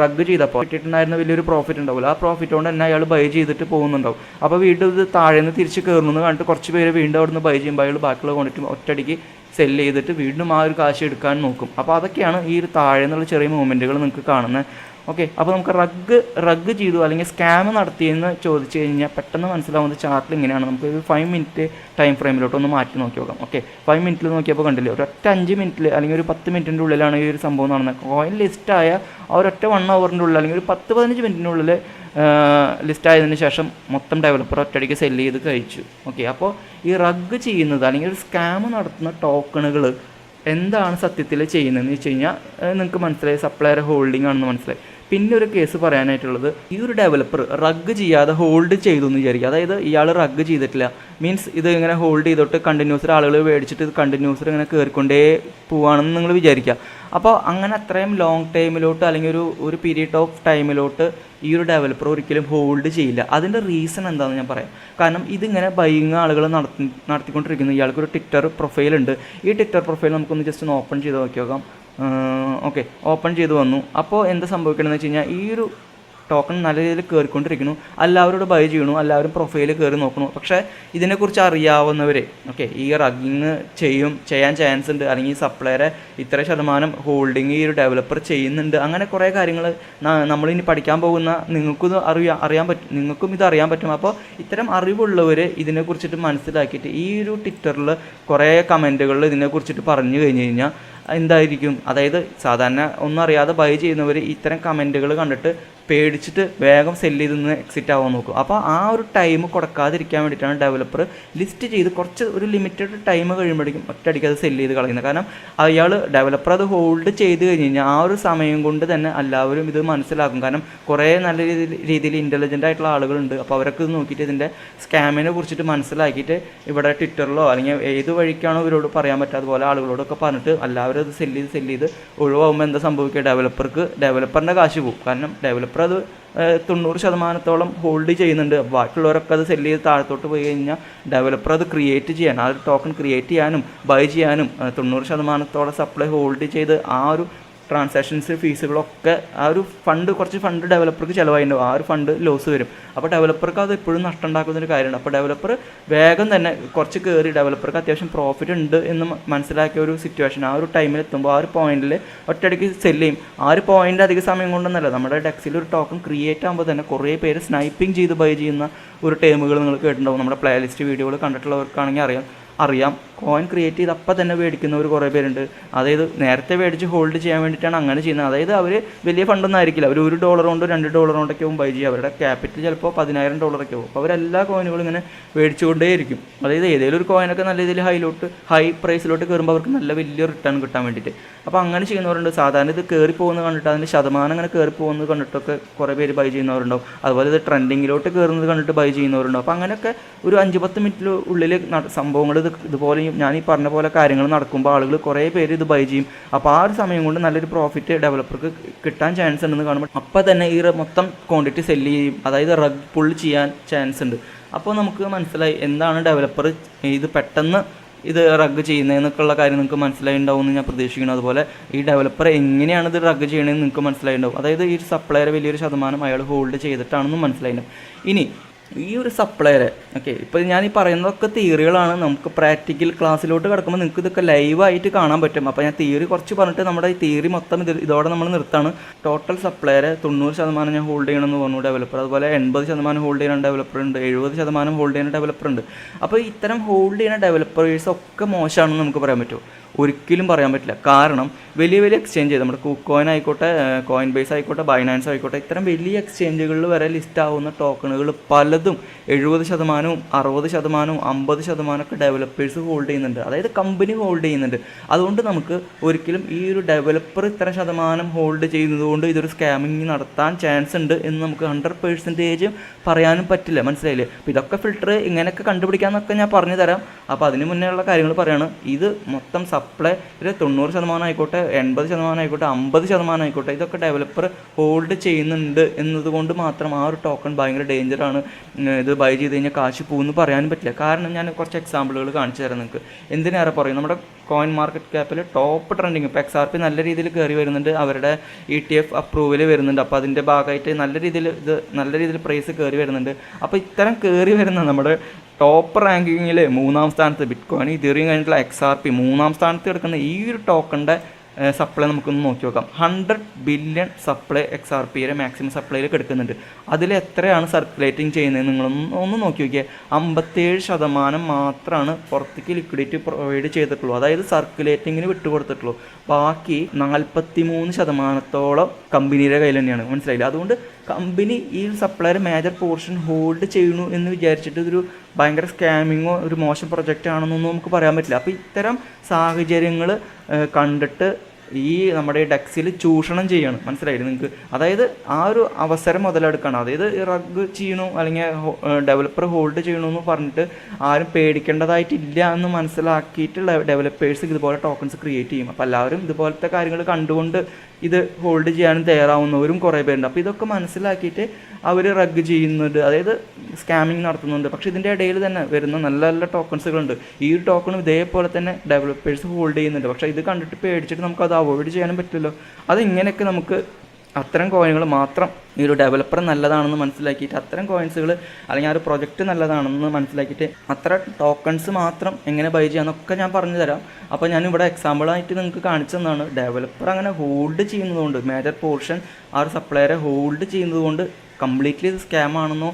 A: റഗ് ചെയ്തപ്പോൾ കിട്ടിയിട്ടുണ്ടായിരുന്ന വലിയൊരു പ്രോഫിറ്റ് ഉണ്ടാവില്ല ആ പ്രോഫിറ്റ് കൊണ്ട് തന്നെ അയാൾ ബൈ ചെയ്തിട്ട് പോകുന്നുണ്ടാവും. അപ്പോൾ വീണ്ടും ഇത് താഴെ നിന്ന് തിരിച്ച് കയറുന്നു കണ്ടിട്ട് കുറച്ച് പേര് വീണ്ടും അവിടെ നിന്ന് ബൈ ചെയ്യുമ്പോൾ അയാൾ ബാക്കിയുള്ള കൊണ്ടിട്ട് ഒറ്റടിക്ക് സെല്ല് ചെയ്തിട്ട് വീണ്ടും ആ ഒരു കാശ് എടുക്കാൻ നോക്കും. അപ്പോൾ അതൊക്കെയാണ് ഈ ഒരു താഴെ നിന്നുള്ള ചെറിയ മൂവ്മെന്റുകൾ നിങ്ങൾക്ക് കാണുന്നത്. ഓക്കെ അപ്പോൾ നമുക്ക് റഗ് റഗ് ചെയ്തു അല്ലെങ്കിൽ സ്കാം നടത്തിയെന്ന് ചോദിച്ചു കഴിഞ്ഞാൽ പെട്ടെന്ന് മനസ്സിലാവുന്ന ചാർട്ടിൽ ഇങ്ങനെയാണ്. നമുക്ക് ഒരു ഫൈവ് മിനിറ്റ് ടൈം ഫ്രെയിമിലോട്ട് ഒന്ന് മാറ്റി നോക്കി നോക്കാം. ഓക്കെ ഫൈവ് മിനിറ്റിൽ നോക്കിയപ്പോൾ കണ്ടില്ലേ ഒരു ഒറ്റ അഞ്ച് മിനിറ്റിൽ അല്ലെങ്കിൽ ഒരു പത്ത് മിനിറ്റിന്റെ ഉള്ളിലാണ് ഈ ഒരു സംഭവം നടന്നത് കോയിൻ ലിസ്റ്റായ ആ ഒരൊറ്റ വൺ അവറിന്റെ ഉള്ളിൽ അല്ലെങ്കിൽ ഒരു പത്ത് പതിനഞ്ച് മിനിറ്റിന്റെ ഉള്ളിൽ ലിസ്റ്റ് ആയതിന് ശേഷം മൊത്തം ഡെവലപ്പർ ഒറ്റയടിക്ക് സെല്ല് ചെയ്ത് കഴിച്ചു. ഓക്കെ അപ്പോൾ ഈ റഗ് ചെയ്യുന്നത് അല്ലെങ്കിൽ ഒരു സ്കാം നടത്തുന്ന ടോക്കണുകൾ എന്താണ് സത്യത്തിൽ ചെയ്യുന്നതെന്ന് വെച്ച് കഴിഞ്ഞാൽ നിങ്ങൾക്ക് മനസ്സിലായി. സപ്ലയർ ഹോൾഡിംഗ് ആണെന്ന് മനസ്സിലായി. പിന്നെ ഒരു കേസ് പറയാനായിട്ടുള്ളത് ഈ ഒരു ഡെവലപ്പർ റഗ് ചെയ്യാതെ ഹോൾഡ് ചെയ്തു എന്ന് വിചാരിക്കുക. അതായത് ഇയാൾ റഗ് ചെയ്തിട്ടില്ല. മീൻസ് ഇത് ഇങ്ങനെ ഹോൾഡ് ചെയ്തിട്ട് കണ്ടിന്യൂസർ ആളുകൾ മേടിച്ചിട്ട് ഇത് കണ്ടിന്യൂസർ ഇങ്ങനെ കയറിക്കൊണ്ടേ പോവാണെന്ന് നിങ്ങൾ വിചാരിക്കുക. അപ്പോൾ അങ്ങനെ അത്രയും ലോങ് ടൈമിലോട്ട് അല്ലെങ്കിൽ ഒരു ഒരു പീരീഡ് ഓഫ് ടൈമിലോട്ട് ഈ ഒരു ഡെവലപ്പർ ഒരിക്കലും ഹോൾഡ് ചെയ്യില്ല. അതിന്റെ റീസൺ എന്താണെന്ന് ഞാൻ പറയാം. കാരണം ഇതിങ്ങനെ ബൈങ് ആളുകൾ നടത്തി നടത്തിക്കൊണ്ടിരിക്കുന്നു. ഇയാൾക്കൊരു ട്വിറ്റർ പ്രൊഫൈലുണ്ട് ഈ ട്വിറ്റർ പ്രൊഫൈൽ നമുക്കൊന്ന് ജസ്റ്റ് ഒന്ന് ഓപ്പൺ ചെയ്ത് നോക്കി നോക്കാം ഓക്കെ ഓപ്പൺ ചെയ്ത് വന്നു. അപ്പോൾ എന്താ സംഭവിക്കണമെന്ന് വെച്ച് കഴിഞ്ഞാൽ ഈ ഒരു ടോക്കൺ നല്ല രീതിയിൽ കയറിക്കൊണ്ടിരിക്കുന്നു എല്ലാവരോട് ബൈ ചെയ്യണു എല്ലാവരും പ്രൊഫൈൽ കയറി നോക്കണു പക്ഷേ ഇതിനെക്കുറിച്ച് അറിയാവുന്നവർ ഓക്കെ ഈ റഗ്ഗിങ് ചെയ്യും ചെയ്യാൻ ചാൻസ് ഉണ്ട്. അല്ലെങ്കിൽ ഈ സപ്ലയറെ ഇത്ര ശതമാനം ഹോൾഡിങ് ഈ ഒരു ഡെവലപ്പർ ചെയ്യുന്നുണ്ട്. അങ്ങനെ കുറേ കാര്യങ്ങൾ നമ്മളിനി പഠിക്കാൻ പോകുന്ന നിങ്ങൾക്കും ഇത് അറിയാം അറിയാൻ പറ്റും നിങ്ങൾക്കും ഇത് അറിയാൻ പറ്റും. അപ്പോൾ ഇത്തരം അറിവുള്ളവർ ഇതിനെക്കുറിച്ചിട്ട് മനസ്സിലാക്കിയിട്ട് ഈ ഒരു ട്വിറ്ററിൽ കുറേ കമന്റുകളിൽ ഇതിനെക്കുറിച്ചിട്ട് പറഞ്ഞു കഴിഞ്ഞ് കഴിഞ്ഞാൽ എന്തായിരിക്കും? അതായത് സാധാരണ ഒന്നും അറിയാതെ ബൈ ചെയ്യുന്നവർ ഇത്തരം കമന്റുകൾ കണ്ടിട്ട് പേടിച്ചിട്ട് വേഗം സെല്ല് ചെയ്ത് നിന്ന് എക്സിറ്റ് ആവാൻ നോക്കും. അപ്പോൾ ആ ഒരു ടൈം കൊടുക്കാതിരിക്കാൻ വേണ്ടിയിട്ടാണ് ഡെവലപ്പർ ലിസ്റ്റ് ചെയ്ത് കുറച്ച് ഒരു ലിമിറ്റഡ് ടൈം കഴിയുമ്പോഴേക്കും ഒറ്റയടിക്ക് അത് സെല്ല് ചെയ്ത് കളയുന്നത്. കാരണം അയാൾ ഡെവലപ്പർ അത് ഹോൾഡ് ചെയ്ത് കഴിഞ്ഞ് കഴിഞ്ഞാൽ ആ ഒരു സമയം കൊണ്ട് തന്നെ എല്ലാവരും ഇത് മനസ്സിലാക്കും. കാരണം കുറേ നല്ല രീതിയിൽ രീതിയിൽ ഇന്റലിജന്റ് ആയിട്ടുള്ള ആളുകളുണ്ട്. അപ്പോൾ അവരൊക്കെ ഇത് നോക്കിയിട്ട് ഇതിന്റെ സ്കാമിനെ കുറിച്ചിട്ട് മനസ്സിലാക്കിയിട്ട് ഇവിടെ ട്വിറ്ററിലോ അല്ലെങ്കിൽ ഏത് വഴിക്കാണോ ഇവരോട് പറയാൻ പറ്റുക അതുപോലെ ആളുകളോടൊക്കെ പറഞ്ഞിട്ട് എല്ലാവരും അത് സെല്ല് ചെയ്ത് സെല്ല് ചെയ്ത് ഒഴിവാകുമ്പോൾ എന്താ സംഭവിക്കുക? ഡെവലപ്പർക്ക് ഡെവലപ്പറിന്റെ കാശ് പോകും. കാരണം ഡെവലപ്പർ അത് ഏഹ്, തൊണ്ണൂറ് ശതമാനത്തോളം ഹോൾഡ് ചെയ്യുന്നുണ്ട്. ബാക്കിയുള്ളവരൊക്കെ അത് സെല്ല് ചെയ്ത് താഴത്തോട്ട് പോയി കഴിഞ്ഞാൽ ഡെവലപ്പർ അത് ക്രിയേറ്റ് ചെയ്യാൻ ആ ഒരു ടോക്കൺ ക്രിയേറ്റ് ചെയ്യാനും ബൈ ചെയ്യാനും തൊണ്ണൂറ് ശതമാനത്തോളം സപ്ലൈ ഹോൾഡ് ചെയ്ത് ആ ഒരു ട്രാൻസാക്ഷൻസ് ഫീസുകളൊക്കെ ആ ഒരു ഫണ്ട് കുറച്ച് ഫണ്ട് ഡെവലപ്പർക്ക് ചിലവായിട്ടുണ്ടാവും ആ ഒരു ഫണ്ട് ലോസ് വരും. അപ്പോൾ ഡെവലപ്പർക്ക് അത് എപ്പോഴും നഷ്ടം ഉണ്ടാക്കുന്ന ഒരു കാര്യമാണ്. അപ്പോൾ ഡെവലപ്പർ വേഗം തന്നെ കുറച്ച് കയറി ഡെവലപ്പർക്ക് അത്യാവശ്യം പ്രോഫിറ്റ് ഉണ്ട് എന്ന് മനസ്സിലാക്കിയ ഒരു സിറ്റുവേഷൻ ആ ഒരു ടൈമിൽ എത്തുമ്പോൾ ആ ഒരു പോയിന്റിൽ ഒറ്റയടിക്ക് സെല്ല് ചെയ്യും. ആ ഒരു പോയിന്റ് അധിക സമയം കൊണ്ടൊന്നല്ല. നമ്മുടെ ഡെക്സിൽ ഒരു ടോക്കൺ ക്രിയേറ്റ് ആകുമ്പോൾ തന്നെ കുറേ പേര് സ്നൈപ്പിംഗ് ചെയ്ത് ബൈ ചെയ്യുന്ന ഒരു ടേമുകൾ നിങ്ങൾ കേട്ടിട്ടുണ്ടാവും. നമ്മുടെ പ്ലേലിസ്റ്റ് വീഡിയോകൾ കണ്ടിട്ടുള്ളവർക്കാണെങ്കിൽ അറിയാം. അറിയാം. കോയിൻ ക്രിയേറ്റ് ചെയ്ത് അപ്പം തന്നെ മേടിക്കുന്നവർ കുറേ പേരുണ്ട്. അതായത് നേരത്തെ മേടിച്ച് ഹോൾഡ് ചെയ്യാൻ വേണ്ടിയിട്ടാണ് അങ്ങനെ ചെയ്യുന്നത്. അതായത് അവർ വലിയ ഫണ്ടൊന്നും ആയിരിക്കില്ല. അവർ ഒരു ഡോളർ കൊണ്ടോ രണ്ട് ഡോളർ കൊണ്ടൊക്കെ ബൈ ചെയ്യുക. അവരുടെ ക്യാപിറ്റൽ ചിലപ്പോൾ പതിനായിരം ഡോളറൊക്കെ ആവും. അപ്പോൾ അവരെല്ലാ കോയിനുകളും ഇങ്ങനെ മേടിച്ചുകൊണ്ടേയിരിക്കും. അതായത് ഏതെങ്കിലും ഒരു കോയിനൊക്കെ നല്ല രീതിയിൽ ഹൈലോട്ട് ഹൈ പ്രൈസിലോട്ട് കയറുമ്പോൾ അവർക്ക് നല്ല വലിയ റിട്ടേൺ കിട്ടാൻ വേണ്ടിയിട്ട്. അപ്പോൾ അങ്ങനെ ചെയ്യുന്നവരുണ്ട്. സാധാരണ ഇത് കയറി പോകുന്നത് കണ്ടിട്ട് അതിന്റെ ശതമാനം അങ്ങനെ കയറി പോകുന്നത് കണ്ടിട്ടൊക്കെ കുറേ പേര് ബൈ ചെയ്യുന്നവരുണ്ടാവും. അതുപോലെ ഇത് ട്രെൻഡിങ്ങിലോട്ട് കയറുന്നത് കണ്ടിട്ട് ബൈ ചെയ്യുന്നവരുണ്ടാവും. അപ്പോൾ അങ്ങനെയൊക്കെ ഒരു അഞ്ച് പത്ത് മിനിറ്റിൽ ഉള്ളിൽ സംഭവങ്ങൾ ഇത് ഇതുപോലെ ഈ ഞാൻ ഈ പറഞ്ഞ പോലെ കാര്യങ്ങൾ നടക്കുമ്പോൾ ആളുകൾ കുറേ പേര് ഇത് ബൈ ചെയ്യും. അപ്പോൾ ആ ഒരു സമയം കൊണ്ട് നല്ലൊരു പ്രോഫിറ്റ് ഡെവലപ്പർക്ക് കിട്ടാൻ ചാൻസ് ഉണ്ടെന്ന് കാണുമ്പോൾ അപ്പോൾ തന്നെ ഈ മൊത്തം ക്വാണ്ടിറ്റി സെല്ല് ചെയ്യും. അതായത് റഗ് പുൾ ചെയ്യാൻ ചാൻസ് ഉണ്ട്. അപ്പോൾ നമുക്ക് മനസ്സിലായി എന്താണ് ഡെവലപ്പർ ഇത് പെട്ടെന്ന് ഇത് റഗ് ചെയ്യുന്നതെന്നൊക്കെയുള്ള കാര്യം നിങ്ങൾക്ക് മനസ്സിലായിട്ടുണ്ടാവും എന്ന് ഞാൻ പ്രതീക്ഷിക്കുന്നു. അതുപോലെ ഈ ഡെവലപ്പർ എങ്ങനെയാണ് ഇത് റഗ് ചെയ്യണമെന്ന് നിങ്ങൾക്ക് മനസ്സിലായിട്ടുണ്ടാവും അതായത് ഈ സപ്ലയർ വലിയൊരു ശതമാനം അയാൾ ഹോൾഡ് ചെയ്തിട്ടാണെന്ന് മനസ്സിലായിട്ടുണ്ടാവും ഇനി ഈ ഒരു സപ്ലയറെ ഓക്കെ ഇപ്പോൾ ഞാൻ ഈ പറയുന്നതൊക്കെ തിയറികളാണ് നമുക്ക് പ്രാക്ടിക്കൽ ക്ലാസ്സിലോട്ട് കിടക്കുമ്പോൾ നിങ്ങൾക്ക് ഇതൊക്കെ ലൈവായിട്ട് കാണാൻ പറ്റും. അപ്പോൾ ഞാൻ തിയറി കുറച്ച് പറഞ്ഞിട്ട് നമ്മുടെ ഈ തിയറി മൊത്തം ഇത് ഇതോടെ നമ്മൾ നിർത്താണ്. ടോട്ടൽ സപ്ലയറെ തൊണ്ണൂറ് ശതമാനം ഞാൻ ഹോൾഡ് ചെയ്യണമെന്ന് പറഞ്ഞു ഡെവലപ്പർ അതുപോലെ എൺപത് ശതമാനം ഹോൾഡ് ചെയ്യുന്ന ഡെവലപ്പർ ഉണ്ട്. എഴുപത് ശതമാനം ഹോൾഡ് ചെയ്യുന്ന ഡെവലപ്പർ ഉണ്ട്. അപ്പോൾ ഇത്തരം ഹോൾഡ് ചെയ്യുന്ന ഡെവലപ്പേഴ്സ് ഒക്കെ മോശമാണെന്ന് നമുക്ക് പറയാൻ പറ്റുമോ? ഒരിക്കലും പറയാൻ പറ്റില്ല. കാരണം വലിയ വലിയ എക്സ്ചേഞ്ച് നമ്മുടെ കുക്കോയിൻ ആയിക്കോട്ടെ കോയിൻ ബേസ് ആയിക്കോട്ടെ ബൈനാൻസ് ആയിക്കോട്ടെ ഇത്തരം വലിയ എക്സ്ചേഞ്ചുകളിൽ വരെ ലിസ്റ്റ് ആവുന്ന ടോക്കണുകൾ പലതും എഴുപത് ശതമാനവും അറുപത് ശതമാനവും അമ്പത് ശതമാനമൊക്കെ ഡെവലപ്പേഴ്സ് ഹോൾഡ് ചെയ്യുന്നുണ്ട്. അതായത് കമ്പനി ഹോൾഡ് ചെയ്യുന്നുണ്ട്. അതുകൊണ്ട് നമുക്ക് ഒരിക്കലും ഈ ഒരു ഡെവലപ്പർ ഇത്ര ശതമാനം ഹോൾഡ് ചെയ്യുന്നതുകൊണ്ട് ഇതൊരു സ്കാമിങ് നടത്താൻ ചാൻസ് ഉണ്ട് എന്ന് നമുക്ക് ഹൺഡ്രഡ് പേഴ്സന്റേജ് പറയാനും പറ്റില്ല. മനസ്സിലായില്ലേ? അപ്പോൾ ഇതൊക്കെ ഫിൽട്ടർ ഇങ്ങനെയൊക്കെ കണ്ടുപിടിക്കാമെന്നൊക്കെ ഞാൻ പറഞ്ഞു തരാം അപ്പോൾ അതിന് മുന്നേ ഉള്ള കാര്യങ്ങൾ പറയുകയാണ് ഇത് മൊത്തം സപ്ലൈ ഒരു തൊണ്ണൂറ് ശതമാനം ആയിക്കോട്ടെ എൺപത് ശതമാനം ആയിക്കോട്ടെ അമ്പത് ശതമാനം ആയിക്കോട്ടെ ഇതൊക്കെ ഡെവലപ്പർ ഹോൾഡ് ചെയ്യുന്നുണ്ട് എന്നതുകൊണ്ട് മാത്രം ആ ഒരു ടോക്കൺ ഭയങ്കര ഡേഞ്ചറാണ് ഇത് ബൈ ചെയ്ത് കഴിഞ്ഞാൽ കാശ് പോകുമെന്ന് പറയാനും പറ്റില്ല. കാരണം ഞാൻ കുറച്ച് എക്സാമ്പിളുകൾ കാണിച്ചു തരാം നിങ്ങൾക്ക്. എന്തിനേറെ പറയും? നമ്മുടെ കോയിൻ മാർക്കറ്റ് ക്യാപ്പിൽ ടോപ്പ് ട്രെൻഡിങ് ഇപ്പോൾ എക്സ് ആർ പി നല്ല രീതിയിൽ കയറി വരുന്നുണ്ട്. അവരുടെ ഇ ടി എഫ് അപ്രൂവൽ വരുന്നുണ്ട്. അപ്പോൾ അതിന്റെ ഭാഗമായിട്ട് നല്ല രീതിയിൽ ഇത് നല്ല രീതിയിൽ പ്രൈസ് കയറി വരുന്നുണ്ട്. അപ്പോൾ ഇത്തരം കയറി വരുന്ന നമ്മുടെ ടോപ്പ് റാങ്കിങ്ങിൽ മൂന്നാം സ്ഥാനത്ത് ബിറ്റ് കോയിൻ ഇതെറിയും കഴിഞ്ഞിട്ടുള്ള എക്സ് ആർ പി മൂന്നാം സ്ഥാനത്ത് കിടക്കുന്ന ഈ ഒരു ടോക്കണിന്റെ സപ്ലൈ നമുക്കൊന്ന് നോക്കി നോക്കാം. Hundred billion supply X R പിയുടെ മാക്സിമം സപ്ലൈയിലേക്ക് കിടക്കുന്നുണ്ട്. അതിൽ എത്രയാണ് സർക്കുലേറ്റിംഗ് ചെയ്യുന്നത് നിങ്ങളൊന്ന് ഒന്ന് നോക്കി നോക്കിയാൽ അമ്പത്തേഴ് ശതമാനം മാത്രമാണ് പുറത്തേക്ക് ലിക്വിഡിറ്റി പ്രൊവൈഡ് ചെയ്തിട്ടുള്ളൂ. അതായത് സർക്കുലേറ്റിങ്ങിന് വിട്ടുകൊടുത്തിട്ടുള്ളൂ ബാക്കി നാൽപ്പത്തി മൂന്ന് ശതമാനത്തോളം കമ്പനിയുടെ കയ്യിൽ തന്നെയാണ്. മനസ്സിലായില്ല? അതുകൊണ്ട് കമ്പനി ഈ സപ്ലയർ മേജർ പോർഷൻ ഹോൾഡ് ചെയ്യുന്നു എന്ന് വിചാരിച്ചിട്ട് ഇതൊരു ഭയങ്കര സ്കാമിങ്ങോ ഒരു മോശം പ്രൊജക്റ്റ് ആണെന്നൊന്നും നമുക്ക് പറയാൻ പറ്റില്ല. അപ്പോൾ ഇത്തരം സാഹചര്യങ്ങൾ കണ്ടിട്ട് ഈ നമ്മുടെ ഡെക്സിൽ ചൂഷണം ചെയ്യണം. മനസ്സിലായില്ലേ നിങ്ങൾക്ക്? അതായത് ആ ഒരു അവസരം മുതലെടുക്കണം. അതായത് റഗ് ചെയ്യണു അല്ലെങ്കിൽ ഡെവലപ്പർ ഹോൾഡ് ചെയ്യണമെന്ന് പറഞ്ഞിട്ട് ആരും പേടിക്കേണ്ടതായിട്ടില്ല എന്ന് മനസ്സിലാക്കിയിട്ടുള്ള ഡെവലപ്പേഴ്സ് ഇതുപോലെ ടോക്കൺസ് ക്രിയേറ്റ് ചെയ്യും. അപ്പോൾ എല്ലാവരും ഇതുപോലത്തെ കാര്യങ്ങൾ കണ്ടുകൊണ്ട് ഇത് ഹോൾഡ് ചെയ്യാനും തയ്യാറാവുന്നവരും കുറേ പേരുണ്ട്. അപ്പോൾ ഇതൊക്കെ മനസ്സിലാക്കിയിട്ട് അവർ റഗ് ചെയ്യുന്നുണ്ട്. അതായത് സ്കാമിങ് നടത്തുന്നുണ്ട്. പക്ഷേ ഇതിന്റെ ഇടയിൽ തന്നെ വരുന്ന നല്ല നല്ല ടോക്കൺസുകളുണ്ട് ഈ ഒരു ടോക്കണും ഇതേപോലെ തന്നെ ഡെവലപ്പേഴ്സ് ഹോൾഡ് ചെയ്യുന്നുണ്ട്. പക്ഷേ ഇത് കണ്ടിട്ട് പേടിച്ചിട്ട് നമുക്ക് അത് അവോയ്ഡ് ചെയ്യാനും പറ്റില്ലല്ലോ. അത് ഇങ്ങനെയൊക്കെ നമുക്ക് അത്തരം കോയിനുകൾ മാത്രം ഈ ഒരു ഡെവലപ്പർ നല്ലതാണെന്ന് മനസ്സിലാക്കിയിട്ട് അത്തരം കോയിൻസുകൾ അല്ലെങ്കിൽ ആ ഒരു പ്രൊജക്റ്റ് നല്ലതാണെന്ന് മനസ്സിലാക്കിയിട്ട് അത്ര ടോക്കൺസ് മാത്രം എങ്ങനെ ബൈ ചെയ്യാമെന്നൊക്കെ ഞാൻ പറഞ്ഞു തരാം അപ്പോൾ ഞാൻ ഇവിടെ എക്സാമ്പിളായിട്ട് നിങ്ങൾക്ക് കാണിച്ചു തന്നാണ് ഡെവലപ്പർ അങ്ങനെ ഹോൾഡ് ചെയ്യുന്നതുകൊണ്ട് മേജർ പോർഷൻ ആ ഒരു സപ്ലയറെ ഹോൾഡ് ചെയ്യുന്നതുകൊണ്ട് കംപ്ലീറ്റ്ലി ഇത് സ്കാമാണെന്നോ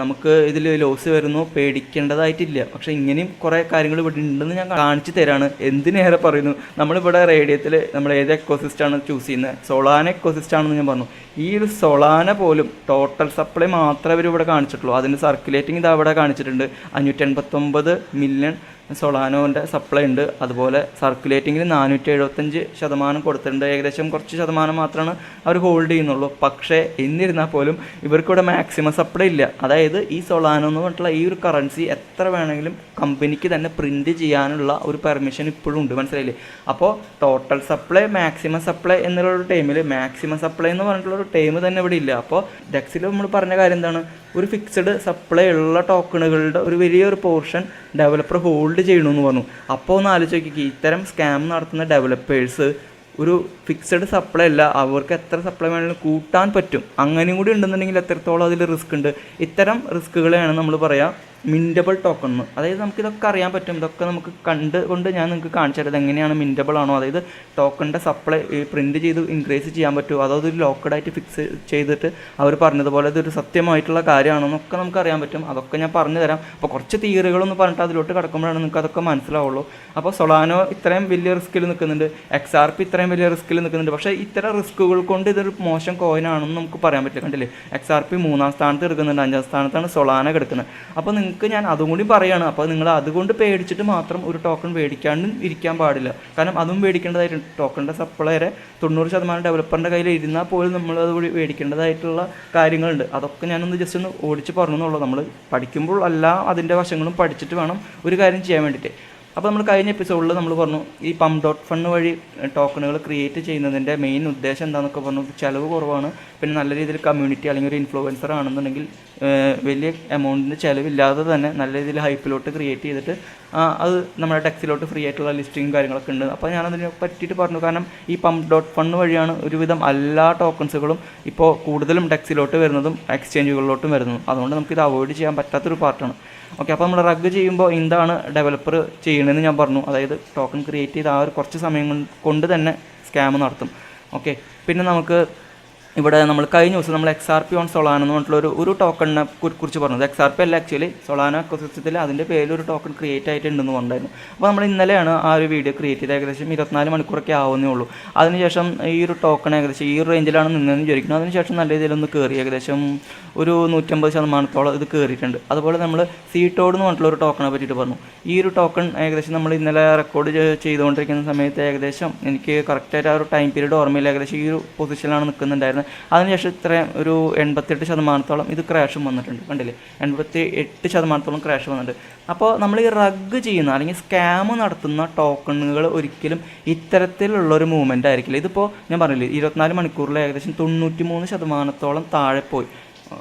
A: നമുക്ക് ഇതിൽ ലോസ് വരുന്നോ പേടിക്കേണ്ടതായിട്ടില്ല. പക്ഷേ ഇങ്ങനെയും കുറേ കാര്യങ്ങൾ ഇവിടെ ഉണ്ടെന്ന് ഞാൻ കാണിച്ചു തരാണ്. എന്തിനേറെ പറയുന്നു? നമ്മളിവിടെ റേഡിയത്തിൽ നമ്മൾ ഏത് എക്കോസിസ്റ്റാണ് ചൂസ് ചെയ്യുന്നത് സൊളാന എക്കോസിസ്റ്റാണെന്ന് ഞാൻ പറഞ്ഞു. ഈ ഒരു സൊളാന പോലും ടോട്ടൽ സപ്ലൈ മാത്രമേ അവർ ഇവിടെ കാണിച്ചിട്ടുള്ളൂ. അതിന്റെ സർക്കുലേറ്റിംഗ് ഇത് അവിടെ കാണിച്ചിട്ടുണ്ട്. അഞ്ഞൂറ്റി എൺപത്തൊമ്പത് മില്യൺ സൊളാനോന്റെ സപ്ലൈ ഉണ്ട്. അതുപോലെ സർക്കുലേറ്റിങ്ങിൽ നാനൂറ്റി എഴുപത്തഞ്ച് ശതമാനം കൊടുത്തിട്ടുണ്ട്. ഏകദേശം കുറച്ച് ശതമാനം മാത്രമാണ് അവർ ഹോൾഡ് ചെയ്യുന്നുള്ളൂ. പക്ഷേ എന്നിരുന്നാൽ പോലും ഇവർക്കിവിടെ മാക്സിമം സപ്ലൈ ഇല്ല. അതായത് ഈ സൊളാനോ എന്ന് പറഞ്ഞിട്ടുള്ള ഈ ഒരു കറൻസി എത്ര വേണമെങ്കിലും കമ്പനിക്ക് തന്നെ പ്രിന്റ് ചെയ്യാനുള്ള ഒരു പെർമിഷൻ ഇപ്പോഴും ഉണ്ട്. മനസ്സിലായില്ലേ? അപ്പോൾ ടോട്ടൽ സപ്ലൈ മാക്സിമം സപ്ലൈ എന്നുള്ള ഒരു ടൈമിൽ മാക്സിമം സപ്ലൈ എന്ന് പറഞ്ഞിട്ടുള്ള ഒരു ടൈം തന്നെ ഇവിടെ ഇല്ല. അപ്പോൾ ഡെക്സിൽ നമ്മൾ പറഞ്ഞ കാര്യം എന്താണ്? ഒരു ഫിക്സഡ് സപ്ലൈ ഉള്ള ടോക്കണുകളുടെ ഒരു വലിയൊരു പോർഷൻ ഡെവലപ്പർ ഹോൾഡ് ചെയ്യണമെന്ന് പറഞ്ഞു. അപ്പോൾ ഒന്ന് നോക്കി ഇത്തരം സ്കാം നടത്തുന്ന ഡെവലപ്പേഴ്സ് ഒരു ഫിക്സഡ് സപ്ലൈ അല്ല അവർക്ക് എത്ര സപ്ലൈ വേണമെങ്കിലും കൂട്ടാൻ പറ്റും. അങ്ങനെയും കൂടി ഉണ്ടെന്നുണ്ടെങ്കിൽ എത്രത്തോളം അതിൽ റിസ്ക് ഉണ്ട്? ഇത്തരം റിസ്ക്കുകളെയാണ് നമ്മൾ പറയുക മിന്റബിൾ ടോക്കൺ എന്ന് അതായത് നമുക്ക് ഇതൊക്കെ അറിയാൻ പറ്റും. ഇതൊക്കെ നമുക്ക് കണ്ട് കൊണ്ട് ഞാൻ നിങ്ങൾക്ക് കാണിച്ചു തരാം. എങ്ങനെയാണ് മിന്റബിൾ ആണോ? അതായത് ടോക്കണിന്റെ സപ്ലൈ പ്രിന്റ് ചെയ്ത് ഇൻക്രീസ് ചെയ്യാൻ പറ്റുമോ? അതോ അതൊരു ലോക്കഡായിട്ട് ഫിക്സ് ചെയ്തിട്ട് അവർ പറഞ്ഞതുപോലെ ഇതൊരു സത്യമായിട്ടുള്ള കാര്യമാണെന്നൊക്കെ നമുക്ക് അറിയാൻ പറ്റും. അതൊക്കെ ഞാൻ പറഞ്ഞു തരാം. അപ്പോൾ കുറച്ച് തിയറികളൊന്നും പറഞ്ഞിട്ട് അതിലോട്ട് കിടക്കുമ്പോഴാണ് നിങ്ങൾക്ക് അതൊക്കെ മനസ്സിലാവുള്ളൂ. അപ്പോൾ സൊളാനോ ഇത്രയും വലിയ റിസ്ക്കിൽ നിൽക്കുന്നുണ്ട്. എക്സ് ആർ പി ഇത്രയും വലിയ റിസ്കിൽ നിൽക്കുന്നുണ്ട്. പക്ഷേ ഇത്തരം റിസ്കുകൾ കൊണ്ട് ഇതൊരു മോശം കോയിനാണെന്ന് നമുക്ക് പറയാൻ പറ്റില്ല. കണ്ടില്ലേ? എക്സ് ആർ പി മൂന്നാം സ്ഥാനത്ത് എടുക്കുന്നുണ്ട്. അഞ്ചാം സ്ഥാനത്താണ് സൊളാന കിടക്കുന്നത് അപ്പോൾ നിങ്ങൾക്ക് ഞാൻ അതും കൂടി പറയുകയാണ് അപ്പോൾ നിങ്ങൾ അതുകൊണ്ട് പേടിച്ചിട്ട് മാത്രം ഒരു ടോക്കൺ മേടിക്കാണ്ടും ഇരിക്കാൻ പാടില്ല. കാരണം അതും മേടിക്കേണ്ടതായിട്ടുണ്ട് ടോക്കണിന്റെ സപ്ലൈറെ തൊണ്ണൂറ് ശതമാനം ഡെവലപ്പറിന്റെ കയ്യിൽ ഇരുന്നാൽ പോലും നമ്മൾ അത് മേടിക്കേണ്ടതായിട്ടുള്ള കാര്യങ്ങളുണ്ട്. അതൊക്കെ ഞാനൊന്ന് ജസ്റ്റ് ഒന്ന് ഓടിച്ച് പറഞ്ഞു എന്നുള്ളൂ. നമ്മൾ പഠിക്കുമ്പോൾ എല്ലാ അതിന്റെ വശങ്ങളും പഠിച്ചിട്ട് വേണം ഒരു കാര്യം ചെയ്യാൻ വേണ്ടിയിട്ട്. അപ്പോൾ നമ്മൾ കഴിഞ്ഞ എപ്പിസോഡിൽ നമ്മൾ പറഞ്ഞു ഈ പമ്പ് ഡോട്ട് ഫണ്ട് വഴി ടോക്കണുകൾ ക്രിയേറ്റ് ചെയ്യുന്നതിന്റെ മെയിൻ ഉദ്ദേശം എന്താണെന്നൊക്കെ പറഞ്ഞു ചിലവ് കുറവാണ് പിന്നെ നല്ല രീതിയിൽ കമ്മ്യൂണിറ്റി അല്ലെങ്കിൽ ഒരു ഇൻഫ്ലുവൻസർ ആണെന്നുണ്ടെങ്കിൽ വലിയ എമൗണ്ടിന്റെ ചിലവില്ലാതെ തന്നെ നല്ല രീതിയിൽ ഹൈപ്പിലോട്ട് ക്രിയേറ്റ് ചെയ്തിട്ട് അത് നമ്മുടെ ടെക്സിലോട്ട് ഫ്രീ ആയിട്ടുള്ള ലിസ്റ്റിങ്ങും കാര്യങ്ങളൊക്കെ ഉണ്ട്. അപ്പോൾ ഞാനതിനെ പറ്റിയിട്ട് പറഞ്ഞു. കാരണം ഈ പമ്പ് ഡോട്ട് ഫണ്ട് വഴിയാണ് ഒരുവിധം എല്ലാ ടോക്കൺസുകളും ഇപ്പോൾ കൂടുതലും ടെക്സിലോട്ട് വരുന്നതും എക്സ്ചേഞ്ചുകളിലോട്ടും വരുന്നതും. അതുകൊണ്ട് നമുക്കിത് അവോയ്ഡ് ചെയ്യാൻ പറ്റാത്തൊരു പാർട്ടാണ് ഓക്കെ അപ്പോൾ നമ്മൾ റഗ് ചെയ്യുമ്പോൾ എന്താണ് ഡെവലപ്പർ ചെയ്യണമെന്ന് ഞാൻ പറഞ്ഞു. അതായത് ടോക്കൺ ക്രിയേറ്റ് ചെയ്ത് ആ ഒരു കുറച്ച് സമയം കൊണ്ട് തന്നെ സ്കാം നടത്തും. ഓക്കെ പിന്നെ നമുക്ക് ഇവിടെ നമ്മൾ കഴിഞ്ഞ ദിവസം നമ്മൾ X R P on Solana എന്ന് പറഞ്ഞിട്ടുള്ള ഒരു ഒരു ടോക്കണിനെ കുറിച്ച് പറഞ്ഞത്. എക്സ് ആർ പി അല്ല ആക്ച്വലി സൊളാന എക്കോസിസ്റ്റത്തിൽ അതിന്റെ പേരിൽ ഒരു ടോക്കൺ ക്രിയേറ്റ് ആയിട്ടുണ്ടെന്ന് പറഞ്ഞിട്ടുണ്ടായിരുന്നു. അപ്പോൾ നമ്മൾ ഇന്നലെയാണ് ആ ഒരു വീഡിയോ ക്രിയേറ്റ് ചെയ്ത് ഏകദേശം ഇരുപത്തിനാല് മണിക്കൂറൊക്കെ ആവുന്നേ ഉള്ളൂ. അതിനുശേഷം ഈ ഒരു ടോക്കൺ ഏകദേശം ഈ റേഞ്ചിലാണ് നിന്നതെന്ന് വിചാരിക്കുന്നു. അതിനുശേഷം നല്ല രീതിയിലൊന്ന് കയറി ഏകദേശം ഒരു നൂറ്റമ്പത് ശതമാനത്തോളം ഇത് കയറിയിട്ടുണ്ട് അതുപോലെ നമ്മൾ സീറ്റോഡ് എന്ന് പറഞ്ഞിട്ടുള്ള ഒരു ടോക്കണെ പറ്റിയിട്ട് പറഞ്ഞു. ഈ ഒരു ടോക്കൺ ഏകദേശം നമ്മൾ ഇന്നലെ റെക്കോർഡ് ചെയ്തുകൊണ്ടിരിക്കുന്ന സമയത്ത് ഏകദേശം എനിക്ക് കറക്റ്റായിട്ട് ആ ഒരു ടൈം പീരീഡ് ഓർമ്മയില്ല. ഏകദേശം ഈ ഒരു പൊസിഷനിലാണ് നിൽക്കുന്നുണ്ടായിരുന്നത്. അതിനുശേഷം ഇത്രയും ഒരു എൺപത്തെട്ട് ശതമാനത്തോളം ഇത് ക്രാഷും വന്നിട്ടുണ്ട്. കണ്ടില്ലേ? എൺപത്തി എട്ട് ശതമാനത്തോളം ക്രാഷ് വന്നിട്ടുണ്ട്. അപ്പോൾ നമ്മൾ ഈ റഗ് ചെയ്യുന്ന അല്ലെങ്കിൽ സ്കാം നടത്തുന്ന ടോക്കണുകൾ ഒരിക്കലും ഇത്തരത്തിലുള്ള ഒരു മൂവ്മെന്റ് ആയിരിക്കില്ല. ഇതിപ്പോൾ ഞാൻ പറഞ്ഞില്ലേ ഇരുപത്തിനാല് മണിക്കൂറിൽ ഏകദേശം തൊണ്ണൂറ്റി മൂന്ന് ശതമാനത്തോളം താഴെ പോയി.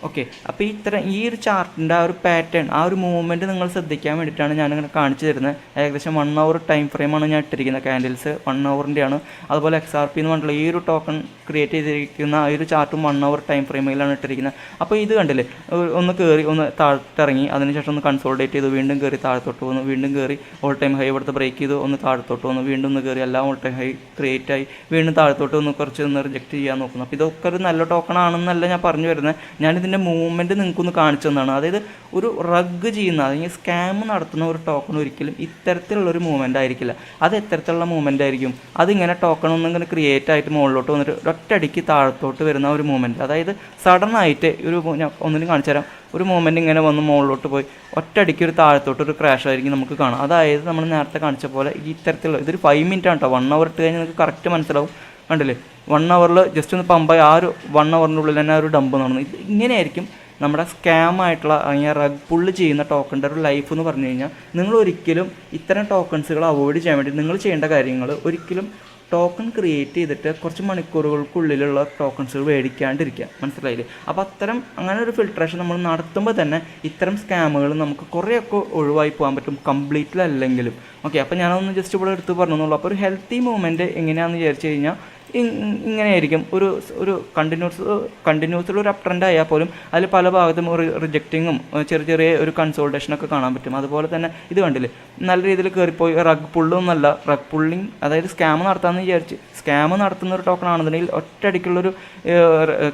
A: ഓക്കെ അപ്പോൾ ഈ ഇത്തരം ഈ ഒരു ചാർട്ടിന്റെ ആ ഒരു പാറ്റേൺ ആ ഒരു മൂവ്മെന്റ് നിങ്ങൾ ശ്രദ്ധിക്കാൻ വേണ്ടിയിട്ടാണ് ഞാനിങ്ങനെ കാണിച്ചു തരുന്നത്. ഏകദേശം വൺ അവർ ടൈം ഫ്രെയിമാണ് ഞാൻ ഇട്ടിരിക്കുന്നത്. ക്യാൻഡിൽസ് വൺ അവറിന്റെയാണ് അതുപോലെ എക്സ് ആർ പി എന്ന് പറഞ്ഞിട്ടുള്ള ഈ ഒരു ടോക്കൺ ക്രിയേറ്റ് ചെയ്തിരിക്കുന്ന ആ ഒരു ചാർട്ടും വൺ അവർ ടൈം ഫ്രെയിമിലാണ് ഇട്ടിരിക്കുന്നത്. അപ്പോൾ ഇത് കണ്ടില്ലേ? ഒന്ന് കയറി ഒന്ന് താഴ്ത്തിറങ്ങി അതിനുശേഷം ഒന്ന് കൺസോൾഡേറ്റ് ചെയ്തു വീണ്ടും കയറി താഴത്തോട്ട് വന്നു വീണ്ടും കയറി ഓൾ ടൈം ഹൈ ഇവിടുത്തെ ബ്രേക്ക് ചെയ്തു ഒന്ന് താഴത്തോട്ട് വന്നു വീണ്ടും ഒന്ന് കയറി എല്ലാം ഓൾ ടൈം ഹൈ ക്രിയേറ്റ് ആയി വീണ്ടും താഴത്തോട്ട് ഒന്ന് കുറച്ച് ഒന്ന് റിജക്റ്റ് ചെയ്യാൻ നോക്കുന്നു. അപ്പോൾ ഇതൊക്കെ ഒരു നല്ല ടോക്കൺ ആണെന്നല്ല ഞാൻ പറഞ്ഞു വരുന്നത്. ഞാനിതിന്റെ മൂവ്മെന്റ് നിങ്ങൾക്കൊന്ന് കാണിച്ചു തന്നതാണ് അതായത് ഒരു റഗ് ചെയ്യുന്ന അല്ലെങ്കിൽ സ്കാം നടത്തുന്ന ഒരു ടോക്കൺ ഒരിക്കലും ഇത്തരത്തിലുള്ള ഒരു മൂവ്മെന്റ് ആയിരിക്കില്ല. അത് എത്തരത്തിലുള്ള മൂവ്മെന്റ് ആയിരിക്കും. അതിങ്ങനെ ടോക്കൺ ഒന്നും ഇങ്ങനെ ക്രിയേറ്റ് ആയിട്ട് മുകളിലോട്ട് വന്നിട്ട് ഒറ്റയടിക്ക് താഴത്തോട്ട് വരുന്ന ഒരു മൂവ്മെന്റ് അതായത് സഡൻ ആയിട്ട് ഒരു ഒന്നിനും കാണിച്ചു തരാം. ഒരു മൂവ്മെന്റ് ഇങ്ങനെ വന്ന് മുകളിലോട്ട് പോയി ഒറ്റയടിക്ക് ഒരു താഴത്തോട്ട് ഒരു ക്രാഷ് ആയിരിക്കും നമുക്ക് കാണാം. അതായത് നമ്മൾ നേരത്തെ കാണിച്ച പോലെ ഇത്തരത്തിലുള്ള ഇതൊരു ഫൈവ് മിനിറ്റ് ആണ് കേട്ടോ വൺ അവർ ഇട്ട് കഴിഞ്ഞാൽ നിങ്ങൾക്ക് കറക്റ്റ് മനസ്സിലാവും. കണ്ടില്ലേ? വൺ അവറിൽ ജസ്റ്റ് ഒന്ന് പമ്പായി ആ ഒരു വൺ അവറിന്റെ ഉള്ളിൽ തന്നെ ഒരു ഡംപ് നടന്നു. ഇത് ഇങ്ങനെയായിരിക്കും നമ്മുടെ സ്കാം ആയിട്ടുള്ള അല്ലെങ്കിൽ റഗ് പുള്ള് ചെയ്യുന്ന ടോക്കണിന്റെ ഒരു ലൈഫ് എന്ന് പറഞ്ഞു കഴിഞ്ഞാൽ നിങ്ങൾ ഒരിക്കലും ഇത്തരം ടോക്കൺസുകൾ അവോയ്ഡ് ചെയ്യാൻ വേണ്ടി നിങ്ങൾ ചെയ്യേണ്ട കാര്യങ്ങൾ ഒരിക്കലും ടോക്കൺ ക്രിയേറ്റ് ചെയ്തിട്ട് കുറച്ച് മണിക്കൂറുകൾക്കുള്ളിലുള്ള ടോക്കൺസുകൾ മേടിക്കാണ്ടിരിക്കുക. മനസ്സിലായില്ലേ? അപ്പോൾ അത്തരം അങ്ങനെ ഒരു ഫിൽട്രേഷൻ നമ്മൾ നടത്തുമ്പോൾ തന്നെ ഇത്തരം സ്കാമുകൾ നമുക്ക് കുറേയൊക്കെ ഒഴിവായി പോകാൻ പറ്റും. കംപ്ലീറ്റ്ലി അല്ലെങ്കിലും ഓക്കെ അപ്പോൾ ഞാനൊന്ന് ജസ്റ്റ് ഇവിടെ എടുത്ത് പറഞ്ഞെന്നുള്ളൂ. അപ്പോൾ ഒരു ഹെൽത്തി മൂവ്മെന്റ് എങ്ങനെയാണെന്ന് വിചാരിച്ചു കഴിഞ്ഞാൽ ഇങ്ങനെയായിരിക്കും. ഒരു ഒരു കണ്ടിന്യൂസ് കണ്ടിന്യൂസിൽ ഒരു അപ് ട്രെൻഡ് ആയാൽ പോലും അതിൽ പല ഭാഗത്തും ഒരു റിജക്റ്റിങ്ങും ചെറിയ ചെറിയ ഒരു കൺസോൾട്ടേഷനൊക്കെ കാണാൻ പറ്റും. അതുപോലെ തന്നെ ഇത് കണ്ടില്ലേ? നല്ല രീതിയിൽ കയറിപ്പോയി റഗ് പുള്ളൊന്നല്ല റഗ് പുള്ളിങ് അതായത് സ്കാം നടത്താമെന്ന് വിചാരിച്ച്. സ്കാം നടത്തുന്ന ഒരു ടോക്കൺ ആണെന്നുണ്ടെങ്കിൽ ഒറ്റയടിക്കുള്ളൊരു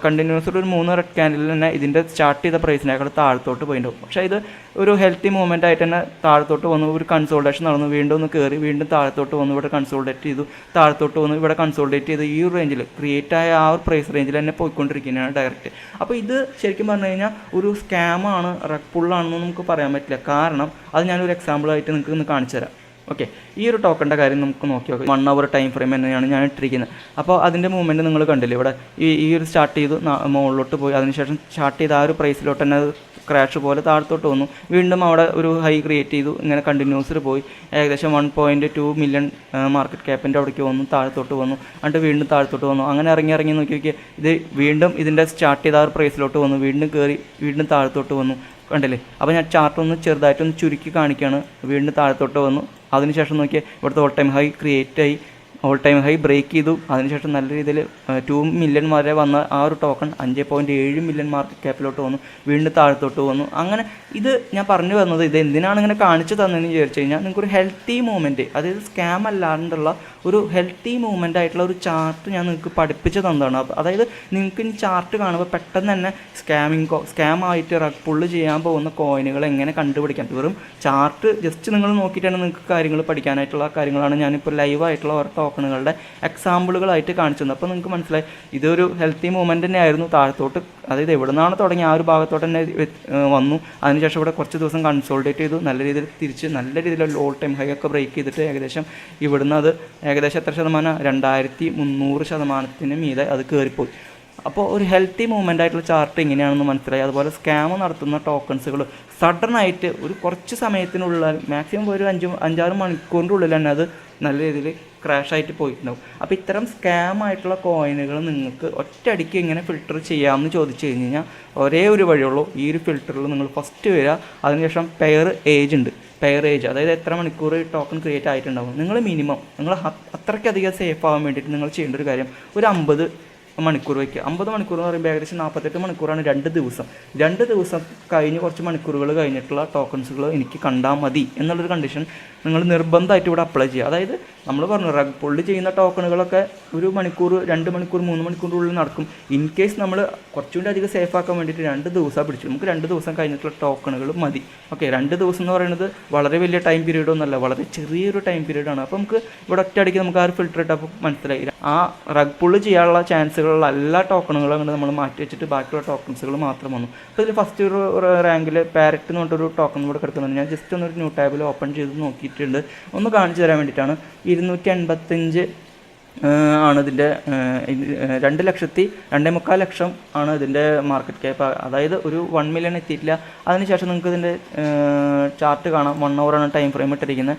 A: കണ്ടിന്യൂസ് ഒരു മൂന്ന് റെഡ് ക്യാൻഡിൽ തന്നെ ഇതിന്റെ സ്റ്റാർട്ട് ചെയ്ത പ്രൈസിനേക്കാൾ താഴത്തോട്ട് പോയിട്ടുണ്ടാവും പക്ഷേ ഇത് ഒരു ഹെൽത്തി മൂവ്മെന്റ് ആയിട്ട് തന്നെ താഴത്തോട്ട് വന്നു. ഒരു കൺസോൾട്ടേഷൻ നടന്നു. വീണ്ടും ഒന്ന് കയറി വീണ്ടും താഴത്തോട്ട് വന്നു. ഇവിടെ കൺസോൾട്ടേറ്റ് ചെയ്തു. താഴത്തോട്ട് വന്നു. ഇവിടെ കൺസോൾട്ടേറ്റ് ചെയ്ത്. ഈ റേഞ്ചിൽ ക്രിയേറ്റ് ആയ ആ ഒരു പ്രൈസ് റേഞ്ചിൽ തന്നെ പോയിക്കൊണ്ടിരിക്കുന്നതാണ് ഡയറക്റ്റ് അപ്പോൾ ഇത് ശരിക്കും പറഞ്ഞു കഴിഞ്ഞാൽ ഒരു സ്കാമാണ് റഗ് പുള്ളാണെന്ന് നമുക്ക് പറയാൻ പറ്റില്ല. കാരണം അത് ഞാനൊരു എക്സാമ്പിളായിട്ട് നിങ്ങൾക്ക് ഒന്ന് കാണിച്ചു തരാം. ഓക്കെ ഈ ഒരു ടോക്കണിന്റെ കാര്യം നമുക്ക് നോക്കി നോക്കാം. വൺ അവർ ടൈം ഫ്രെയിം തന്നെയാണ് ഞാൻ ഇട്ടിരിക്കുന്നത്. അപ്പോൾ അതിന്റെ മൂവ്മെന്റ് നിങ്ങൾ കണ്ടില്ലേ ഇവിടെ? ഈ ഈ ഒരു സ്റ്റാർട്ട് ചെയ്തു മുകളിലോട്ട് പോയി. അതിനുശേഷം സ്റ്റാർട്ട് ചെയ്ത് ആ ഒരു പ്രൈസിലോട്ട് തന്നെ അത് ക്രാഷ് പോലെ താഴത്തോട്ട് വന്നു. വീണ്ടും അവിടെ ഒരു ഹൈ ക്രിയേറ്റ് ചെയ്തു. ഇങ്ങനെ കണ്ടിന്യൂസിൽ പോയി. ഏകദേശം one point two million market ക്യാപ്പിന്റെ അവിടേക്ക് വന്നു. താഴത്തോട്ട് വന്നു. എന്നിട്ട് വീണ്ടും താഴത്തോട്ട് വന്നു. അങ്ങനെ ഇറങ്ങി ഇറങ്ങി നോക്കി നോക്കി ഇത് വീണ്ടും ഇതിന്റെ സ്റ്റാർട്ട് ചെയ്ത ആ പ്രൈസിലോട്ട് വന്നു. വീണ്ടും കയറി വീണ്ടും താഴത്തോട്ട് വന്നു. കണ്ടില്ലേ? അപ്പോൾ ഞാൻ ചാർട്ട് ഒന്ന് ചെറുതായിട്ടൊന്ന് ചുരുക്കി കാണിക്കുകയാണ് വീണ്ടും താഴത്തോട്ട് വന്നു. അതിനുശേഷം നോക്കിയാൽ ഇവിടുത്തെ ഓൾ ടൈം ഹൈ ക്രിയേറ്റ് ആയി. ഓൾ ടൈം ഹൈ ബ്രേക്ക് ചെയ്തു. അതിനുശേഷം നല്ല രീതിയിൽ ടു മില്യൺ വരെ വന്ന ആ ഒരു ടോക്കൺ അഞ്ച് പോയിന്റ് ഏഴ് മില്യൺ മാർക്കറ്റ് ക്യാപ്പിലോട്ട് വന്നു. വീണ്ടും താഴത്തോട്ട് വന്നു. അങ്ങനെ ഇത് ഞാൻ പറഞ്ഞു വന്നത് ഇത് എന്തിനാണ് ഇങ്ങനെ കാണിച്ചു തന്നതെന്ന് വിചാരിച്ചു കഴിഞ്ഞാൽ നിങ്ങൾക്കൊരു ഹെൽത്തി മൂവ്മെന്റ് അതായത് സ്കാം അല്ലാണ്ടുള്ള ഒരു ഹെൽത്തി മൂവ്മെന്റ് ആയിട്ടുള്ള ഒരു ചാർട്ട് ഞാൻ നിങ്ങൾക്ക് പഠിപ്പിച്ച് തന്നതാണ്. അതായത് നിങ്ങൾക്ക് ഈ ചാർട്ട് കാണുമ്പോൾ പെട്ടെന്ന് തന്നെ സ്കാമിങ് സ്കാം ആയിട്ട് പുള്ള് ചെയ്യാൻ പോകുന്ന കോയിനുകൾ എങ്ങനെ കണ്ടുപിടിക്കാം? വെറും ചാർട്ട് ജസ്റ്റ് നിങ്ങൾ നോക്കിയിട്ടാണ് നിങ്ങൾക്ക് കാര്യങ്ങൾ പഠിക്കാനായിട്ടുള്ള കാര്യങ്ങളാണ് ഞാനിപ്പോൾ ലൈവായിട്ടുള്ള ഓരോ ടോക്കണുകളുടെ എക്സാമ്പിളുകളായിട്ട് കാണിച്ചു തന്നു. അപ്പോൾ നിങ്ങൾക്ക് മനസ്സിലായി ഇതൊരു ഹെൽത്തി മൂവ്മെന്റ് തന്നെയായിരുന്നു. താഴത്തോട്ട് അതായത് എവിടെ നിന്നാണ് തുടങ്ങി ആ ഒരു ഭാഗത്തോട്ട് തന്നെ വന്നു. അതിനുശേഷം ഇവിടെ കുറച്ച് ദിവസം കൺസോൾട്ടേറ്റ് ചെയ്തു. നല്ല രീതിയിൽ തിരിച്ച് നല്ല രീതിയിലുള്ള ഓൾ ടൈം ഹൈ ഒക്കെ ബ്രേക്ക് ചെയ്തിട്ട് ഏകദേശം ഇവിടുന്ന് അത് ഏകദേശം എത്ര ശതമാനം? രണ്ടായിരത്തി മുന്നൂറ് ശതമാനത്തിന് മീതെ അത് കയറിപ്പോയി അപ്പോൾ ഒരു ഹെൽത്തി മൂവ്മെന്റ് ആയിട്ടുള്ള ചാർട്ട് ഇങ്ങനെയാണെന്ന് മനസ്സിലായി. അതുപോലെ സ്കാം നടത്തുന്ന ടോക്കൺസുകൾ സഡൻ ആയിട്ട് ഒരു കുറച്ച് സമയത്തിനുള്ള മാക്സിമം ഒരു അഞ്ച് അഞ്ചാറ് മണിക്കൂറിന്റെ ഉള്ളിൽ തന്നെ അത് നല്ല രീതിയിൽ ക്രാഷ് ആയിട്ട് പോയിട്ടുണ്ടാവും. അപ്പോൾ ഇത്തരം സ്കാം ആയിട്ടുള്ള കോയിനുകൾ നിങ്ങൾക്ക് ഒറ്റയടിക്ക് എങ്ങനെ ഫിൽട്ടർ ചെയ്യാമെന്ന് ചോദിച്ചു കഴിഞ്ഞ് കഴിഞ്ഞാൽ ഒരേ ഒരു വഴിയുള്ളൂ. ഈ ഒരു ഫിൽറ്ററിൽ നിങ്ങൾ ഫസ്റ്റ് വരിക അതിനുശേഷം പെയർ ഏജ് ഉണ്ട്. പെയർ ഏജ് അതായത് എത്ര മണിക്കൂർ ടോക്കൺ ക്രിയേറ്റ് ആയിട്ടുണ്ടാവും. നിങ്ങൾ മിനിമം നിങ്ങൾ അത്രയ്ക്കധികം സേഫ് ആവാൻ വേണ്ടിയിട്ട് നിങ്ങൾ ചെയ്യേണ്ട ഒരു കാര്യം ഒരു അമ്പത് മണിക്കൂർ വയ്ക്കുക. അമ്പത് മണിക്കൂർ എന്ന് പറയുമ്പോൾ ഏകദേശം നാൽപ്പത്തെട്ട് മണിക്കൂറാണ് രണ്ട് ദിവസം. രണ്ട് ദിവസം കഴിഞ്ഞ് കുറച്ച് മണിക്കൂറുകൾ കഴിഞ്ഞിട്ടുള്ള ടോക്കൺസുകൾ എനിക്ക് കണ്ടാൽ മതി എന്നുള്ളൊരു കണ്ടീഷൻ നിങ്ങൾ നിർബന്ധമായിട്ട് ഇവിടെ അപ്ലൈ ചെയ്യുക. അതായത് നമ്മൾ പറഞ്ഞു റഗ് പുള്ളി ചെയ്യുന്ന ടോക്കണുകളൊക്കെ ഒരു മണിക്കൂർ രണ്ട് മണിക്കൂർ മൂന്ന് മണിക്കൂറിനുള്ളിൽ നടക്കും. ഇൻ കേസ് നമ്മൾ കുറച്ചുകൂടി അധികം സേഫ് ആക്കാൻ വേണ്ടിയിട്ട് രണ്ട് ദിവസം പിടിച്ചു. നമുക്ക് രണ്ട് ദിവസം കഴിഞ്ഞിട്ടുള്ള ടോക്കണുകൾ മതി. ഓക്കെ രണ്ട് ദിവസം എന്ന് പറയുന്നത് വളരെ വലിയ ടൈം പീരീഡ് ഒന്നല്ല വളരെ ചെറിയൊരു ടൈം പീരീഡാണ് അപ്പോൾ നമുക്ക് ഇവിടെ ഒറ്റയടിക്ക് നമുക്ക് ആ ഒരു ഫിൽറ്റർ ഇട്ടപ്പോൾ മനസ്സിലായി. ആ റഗ് പുള്ള് ചെയ്യാനുള്ള ചാൻസുകളുള്ള എല്ലാ ടോക്കണുകളും അങ്ങനെ നമ്മൾ മാറ്റി വെച്ചിട്ട് ബാക്കിയുള്ള ടോക്കൺസുകൾ മാത്രം വന്നു. അപ്പോൾ ഇതിൽ ഫസ്റ്റ് ഒരു റാങ്കിൽ പാരറ്റ് എന്ന് പറഞ്ഞിട്ടൊരു ടോക്കൺ കൂടെ കിടക്കുന്നുണ്ട്. ഞാൻ ജസ്റ്റ് ഒന്ന് ഒരു ന്യൂ ടാബിൽ ഓപ്പൺ ചെയ്ത് നോക്കിയിട്ടുണ്ട്. ഒന്ന് കാണിച്ചു തരാൻ വേണ്ടിയിട്ടാണ്. ഇരുന്നൂറ്റി എൺപത്തഞ്ച് ആണ് ഇതിന്റെ രണ്ട് ലക്ഷത്തി രണ്ടേ മുക്കാൽ ലക്ഷം ആണ് ഇതിന്റെ മാർക്കറ്റ് ക്യാപ്പ് അതായത് ഒരു വൺ മില്യൺ എത്തിയിട്ടില്ല. അതിനുശേഷം നിങ്ങൾക്ക് ഇതിന്റെ ചാർട്ട് കാണാം. വൺ അവറാണ് ടൈം ഫ്രെയിം ഇട്ടിരിക്കുന്നത്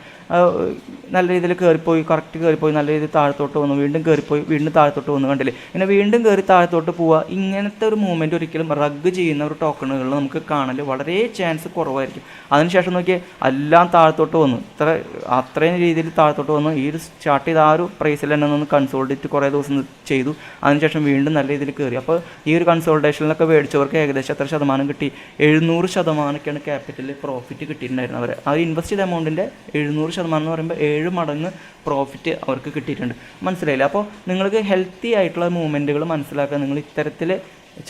A: നല്ല രീതിയിൽ കയറിപ്പോയി കറക്റ്റ് കയറിപ്പോയി നല്ല രീതിയിൽ താഴത്തോട്ട് വന്നു. വീണ്ടും കയറിപ്പോയി വീണ്ടും താഴത്തോട്ട് വന്നു. കണ്ടില്ലേ? ഇങ്ങനെ വീണ്ടും കയറി താഴത്തോട്ട് പോവുക ഇങ്ങനത്തെ ഒരു മൂവ്മെന്റ് ഒരിക്കലും റഗ് ചെയ്യുന്ന ഒരു ടോക്കണുകളിൽ നമുക്ക് കാണൽ വളരെ ചാൻസ് കുറവായിരിക്കും. അതിനുശേഷം നോക്കിയാൽ എല്ലാം താഴത്തോട്ട് വന്നു. ഇത്ര അത്രയും രീതിയിൽ താഴത്തോട്ട് വന്നു. ഈ ഒരു ചാർട്ട് ചെയ്ത ആ ഒരു പ്രൈസിൽ തന്നെ ഒന്ന് കൺസോൾട്ടേറ്റ് കുറേ ദിവസം ചെയ്തു. അതിനുശേഷം വീണ്ടും നല്ല രീതിയിൽ കയറി. അപ്പോൾ ഈ ഒരു കൺസോൾട്ടേഷനിലൊക്കെ മേടിച്ചവർക്ക് ഏകദേശം എത്ര ശതമാനം കിട്ടി? എഴുന്നൂറ് ശതമാനമൊക്കെയാണ് ക്യാപിറ്റൽ പ്രോഫിറ്റ് കിട്ടിയിട്ടുണ്ടായിരുന്നത് അവർ ആ ഇൻവെസ്റ്റ് ചെയ്ത എമൗണ്ടിന്റെ എഴുന്നൂറ് ശതമാനം എന്ന് പറയുമ്പോൾ ഏഴ് മടങ്ങ് പ്രോഫിറ്റ് അവർക്ക് കിട്ടിയിട്ടുണ്ട്. മനസ്സിലായില്ല? അപ്പോൾ നിങ്ങൾക്ക് ഹെൽത്തി ആയിട്ടുള്ള മൂവ്മെന്റുകൾ മനസ്സിലാക്കാൻ നിങ്ങൾ ഇത്തരത്തിൽ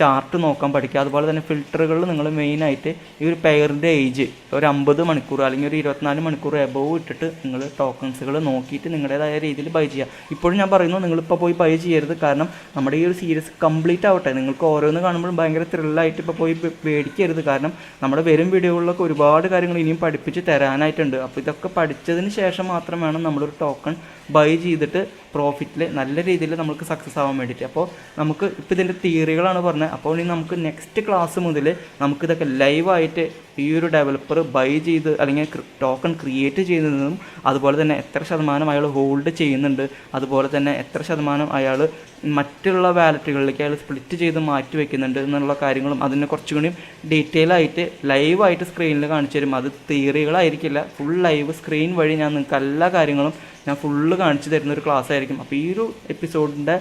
A: ചാർട്ട് നോക്കാൻ പഠിക്കുക. അതുപോലെ തന്നെ ഫിൽറ്ററുകളിൽ നിങ്ങൾ മെയിനായിട്ട് ഈ ഒരു പെയറിന്റെ ഏജ് ഒരു അമ്പത് മണിക്കൂർ അല്ലെങ്കിൽ ഒരു ഇരുപത്തിനാല് മണിക്കൂർ എബവ് ഇട്ടിട്ട് നിങ്ങൾ ടോക്കൺസുകൾ നോക്കിയിട്ട് നിങ്ങളുടേതായ രീതിയിൽ ബൈ ചെയ്യുക. ഇപ്പോഴും ഞാൻ പറയുന്നു നിങ്ങളിപ്പോൾ പോയി ബൈ ചെയ്യരുത്. കാരണം നമ്മുടെ ഈ ഒരു സീരീസ് കംപ്ലീറ്റ് ആവട്ടെ. നിങ്ങൾക്ക് ഓരോന്ന് കാണുമ്പോഴും ഭയങ്കര ത്രില്ലായിട്ട് ഇപ്പോൾ പോയി പേടിക്കരുത് കാരണം നമ്മുടെ വരും വീഡിയോകളിലൊക്കെ ഒരുപാട് കാര്യങ്ങൾ ഇനിയും പഠിപ്പിച്ച് തരാനായിട്ടുണ്ട്. അപ്പോൾ ഇതൊക്കെ പഠിച്ചതിന് ശേഷം മാത്രം വേണം നമ്മളൊരു ടോക്കൺ ബൈ ചെയ്തിട്ട് പ്രോഫിറ്റിൽ നല്ല രീതിയിൽ നമുക്ക് സക്സസ് ആവാൻ വേണ്ടിയിട്ട്. അപ്പോൾ നമുക്ക് ഇപ്പോൾ ഇതിന്റെ തിയറികളാണ് പറഞ്ഞത്. അപ്പോൾ ഇനി നമുക്ക് നെക്സ്റ്റ് ക്ലാസ് മുതൽ നമുക്കിതൊക്കെ ലൈവായിട്ട് ഈ ഒരു ഡെവലപ്പർ ബൈ ചെയ്ത് അല്ലെങ്കിൽ ടോക്കൺ ക്രിയേറ്റ് ചെയ്യുന്നതും അതുപോലെ തന്നെ എത്ര ശതമാനം അയാൾ ഹോൾഡ് ചെയ്യുന്നുണ്ട് അതുപോലെ തന്നെ എത്ര ശതമാനം അയാൾ മറ്റുള്ള വാലറ്റുകളിലേക്ക് അയാൾ സ്പ്ലിറ്റ് ചെയ്ത് മാറ്റി വെക്കുന്നുണ്ട് എന്നുള്ള കാര്യങ്ങളും അതിനെ കുറച്ചുകൂടി ഡീറ്റെയിൽ ആയിട്ട് ലൈവായിട്ട് സ്ക്രീനിൽ കാണിച്ചു തരും. അത് തിയറികളായിരിക്കില്ല ഫുൾ ലൈവ് സ്ക്രീൻ വഴി ഞാൻ നിങ്ങൾക്ക് എല്ലാ കാര്യങ്ങളും ഞാൻ ഫുള്ള് കാണിച്ചു തരുന്ന ഒരു ക്ലാസ് ആയിരിക്കും. അപ്പോൾ ഈ ഒരു എപ്പിസോഡിന്റെ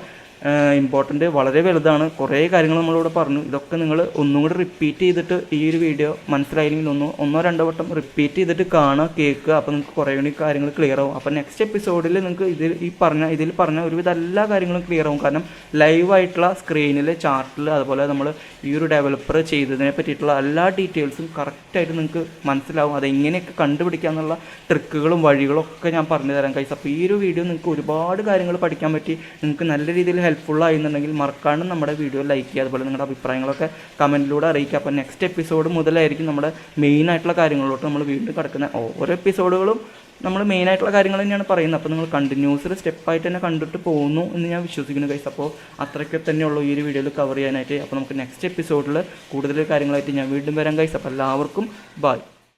A: ഇമ്പോർട്ടന്റ് വളരെ വലുതാണ്. കുറേ കാര്യങ്ങൾ നമ്മളിവിടെ പറഞ്ഞു. ഇതൊക്കെ നിങ്ങൾ ഒന്നും കൂടി റിപ്പീറ്റ് ചെയ്തിട്ട് ഈ ഒരു വീഡിയോ മനസ്സിലായില്ലെങ്കിൽ ഒന്നോ ഒന്നോ രണ്ടോ വട്ടം റിപ്പീറ്റ് ചെയ്തിട്ട് കാണുക കേൾക്കുക. അപ്പോൾ നിങ്ങൾക്ക് കുറേ കൂടി കാര്യങ്ങൾ ക്ലിയർ ആവും. അപ്പോൾ നെക്സ്റ്റ് എപ്പിസോഡിൽ നിങ്ങൾക്ക് ഇതിൽ ഈ പറഞ്ഞ ഇതിൽ പറഞ്ഞ ഒരുവിധ എല്ലാ കാര്യങ്ങളും ക്ലിയർ ആവും. കാരണം ലൈവായിട്ടുള്ള സ്ക്രീനിൽ ചാർട്ടിൽ അതുപോലെ നമ്മൾ ഈ ഒരു ഡെവലപ്പർ ചെയ്തതിനെ പറ്റിയിട്ടുള്ള എല്ലാ ഡീറ്റെയിൽസും കറക്റ്റായിട്ട് നിങ്ങൾക്ക് മനസ്സിലാവും. അതെങ്ങനെയൊക്കെ കണ്ടുപിടിക്കുക എന്നുള്ള ട്രിക്കുകളും വഴികളും ഒക്കെ ഞാൻ പറഞ്ഞു തരാം കൈസ് അപ്പോൾ ഈ ഒരു വീഡിയോ നിങ്ങൾക്ക് ഒരുപാട് കാര്യങ്ങൾ പഠിക്കാൻ പറ്റി. നിങ്ങൾക്ക് നല്ല രീതിയിൽ ഹെൽപ്ഫുൾ ആയിരുന്നുണ്ടെങ്കിൽ മറക്കാണ്ട് നമ്മുടെ വീഡിയോ ലൈക്ക് ചെയ്യുക. അതുപോലെ നിങ്ങളുടെ അഭിപ്രായങ്ങളൊക്കെ കമന്റിലൂടെ അറിയിക്കുക. അപ്പോൾ നെക്സ്റ്റ് എപ്പിസോഡ് മുതലായിരിക്കും നമ്മുടെ മെയിൻ ആയിട്ടുള്ള കാര്യങ്ങളിലോട്ട് നമ്മൾ വീണ്ടും കിടക്കുന്ന ഓരോ എപ്പിസോഡുകളും നമ്മൾ മെയിൻ ആയിട്ടുള്ള കാര്യങ്ങൾ തന്നെയാണ് പറയുന്നത്. അപ്പോൾ നിങ്ങൾ കണ്ടിന്യൂസിൽ സ്റ്റെപ്പായിട്ട് തന്നെ കണ്ടിട്ട് പോകുന്നു എന്ന് ഞാൻ വിശ്വസിക്കുന്നു കൈസ് അപ്പോൾ അത്രയ്ക്ക് തന്നെയുള്ളൂ ഈ ഒരു വീഡിയോയിൽ കവർ ചെയ്യാനായിട്ട്. അപ്പോൾ നമുക്ക് നെക്സ്റ്റ് എപ്പിസോഡിൽ കൂടുതൽ കാര്യങ്ങളായിട്ട് ഞാൻ വീണ്ടും വരാം കൈസ് അപ്പോൾ എല്ലാവർക്കും ബൈ